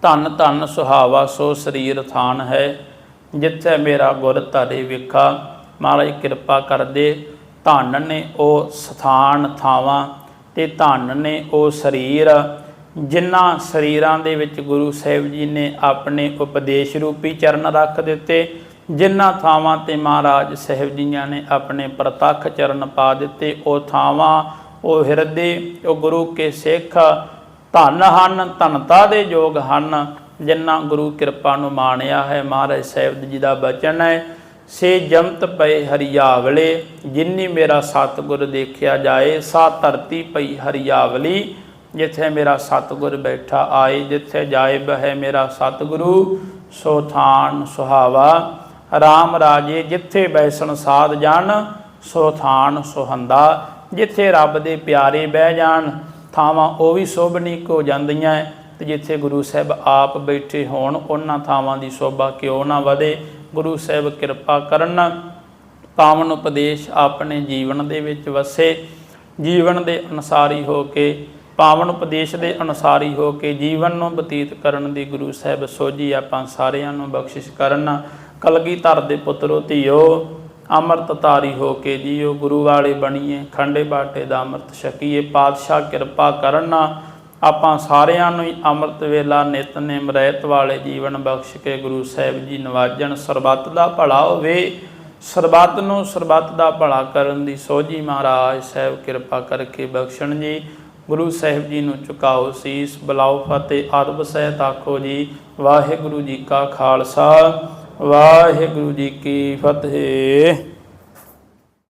ਧੰਨ ਧੰਨ ਸੁਹਾਵਾ, ਸੋ ਸਰੀਰ ਥਾਨ ਹੈ, ਜਿੱਥੇ ਮੇਰਾ ਗੁਰ ਧਾਰੇ ਵਿਖਾ। ਮਹਾਰਾਜ, ਕਿਰਪਾ ਕਰਦੇ, ਧੰਨ ਨੇ ਉਹ ਸਥਾਨ ਥਾਵਾਂ ਤੇ ਧੰਨ ਨੇ ਉਹ ਸਰੀਰ ਜਿਨ੍ਹਾਂ ਸਰੀਰਾਂ ਦੇ ਵਿੱਚ ਗੁਰੂ ਸਾਹਿਬ ਜੀ ਨੇ ਆਪਣੇ ਉਪਦੇਸ਼ ਰੂਪੀ ਚਰਨ ਰੱਖ ਦਿੱਤੇ, ਜਿਨ੍ਹਾਂ ਥਾਵਾਂ ਤੇ ਮਹਾਰਾਜ ਸਾਹਿਬ ਜੀਆਂ ਨੇ ਆਪਣੇ ਪ੍ਰਤੱਖ ਚਰਨ ਪਾ ਦਿੱਤੇ, ਉਹ ਥਾਵਾਂ, ਉਹ ਹਿਰਦੇ, ਉਹ ਗੁਰੂ ਕੇ ਸਿੱਖ ਧਨ ਹਨ, ਧਨਤਾ ਦੇ ਯੋਗ ਹਨ, ਜਿਨ੍ਹਾਂ ਗੁਰੂ ਕਿਰਪਾ ਨੂੰ ਮਾਣਿਆ ਹੈ। ਮਹਾਰਾਜ ਸਾਹਿਬ ਜੀ ਦਾ ਬਚਨ ਹੈ, ਸੇ ਜਮਤ ਪਏ ਹਰਿਆਵਲੇ ਜਿਨਨੀ ਮੇਰਾ ਸਤਿਗੁਰ ਦੇਖਿਆ ਜਾਏ, ਸਾ ਧਰਤੀ ਪਈ ਹਰਿਆਵਲੀ ਜਿੱਥੇ ਮੇਰਾ ਸਤਿਗੁਰ ਬੈਠਾ ਆਏ, ਜਿੱਥੇ ਜਾਏ ਬਹਿ ਮੇਰਾ ਸਤਿਗੁਰੂ, ਸੋ ਥਾਨ ਸੁਹਾਵਾ। ਰਾਮ ਰਾਜੇ, ਜਿੱਥੇ ਬੈਸਣ ਸਾਧ ਜਾਣ ਸੋ ਥਾਨ ਸੁਹੰਦਾ। ਜਿੱਥੇ ਰੱਬ ਦੇ ਪਿਆਰੇ ਬਹਿ ਜਾਣ, ਥਾਵਾਂ ਉਹ ਵੀ ਸੋਭਨੀਕ ਹੋ ਜਾਂਦੀਆਂ ਹੈ ਤੇ ਜਿੱਥੇ ਗੁਰੂ ਸਾਹਿਬ ਆਪ ਬੈਠੇ ਹੋਣ, ਉਹਨਾਂ ਥਾਵਾਂ ਦੀ ਸ਼ੋਭਾ ਕਿਉਂ ਨਾ ਵਧੇ? ਗੁਰੂ ਸਾਹਿਬ ਕਿਰਪਾ ਕਰਨ, ਪਾਵਨ ਉਪਦੇਸ਼ ਆਪਣੇ ਜੀਵਨ ਦੇ ਵਿੱਚ ਵਸੇ। ਜੀਵਨ ਦੇ ਅਨੁਸਾਰੀ ਹੋ ਕੇ ਪਾਵਨ ਉਪਦੇਸ਼ ਦੇ ਅਨੁਸਾਰੀ ਹੋ ਕੇ ਜੀਵਨ ਨੂੰ ਬਤੀਤ ਕਰਨ ਦੀ ਗੁਰੂ ਸਾਹਿਬ ਸੋਝੀ ਆਪਾਂ ਸਾਰਿਆਂ ਨੂੰ ਬਖਸ਼ਿਸ਼ ਕਰਨ। ਕਲਗੀਧਰ ਦੇ ਪੁੱਤਰੋ, ਧੀਓ, ਅੰਮ੍ਰਿਤ ਧਾਰੀ ਹੋ ਕੇ ਜੀਓ, ਗੁਰੂ ਵਾਲੇ ਬਣੀਏ, ਖੰਡੇ ਬਾਟੇ ਦਾ ਅੰਮ੍ਰਿਤ ਛਕੀਏ, ਪਾਤਸ਼ਾਹ ਕਿਰਪਾ ਕਰਨ। ਆਪਾਂ ਸਾਰਿਆਂ ਨੂੰ ਹੀ ਅੰਮ੍ਰਿਤ ਵੇਲਾ ਨਿਤਨੇਮ ਰਹਿਤ ਵਾਲੇ ਜੀਵਨ ਬਖਸ਼ ਕੇ ਗੁਰੂ ਸਾਹਿਬ ਜੀ ਨਵਾਜਣ। ਸਰਬੱਤ ਦਾ ਭਲਾ ਹੋਵੇ। ਸਰਬੱਤ ਨੂੰ ਸਰਬੱਤ ਦਾ ਭਲਾ ਕਰਨ ਦੀ ਸੋਝੀ ਮਹਾਰਾਜ ਸਾਹਿਬ ਕਿਰਪਾ ਕਰਕੇ ਬਖਸ਼ਣ ਜੀ। ਗੁਰੂ ਸਾਹਿਬ ਜੀ ਨੂੰ ਝੁਕਾਓ ਸੀਸ, ਬਲਾਓ ਫਤਿਹ ਆਦਬ ਸਹਿਤ ਆਖੋ ਜੀ। ਵਾਹਿਗੁਰੂ ਜੀ ਕਾ ਖਾਲਸਾ, ਵਾਹਿਗੁਰੂ ਜੀ ਕੀ ਫਤਿਹ।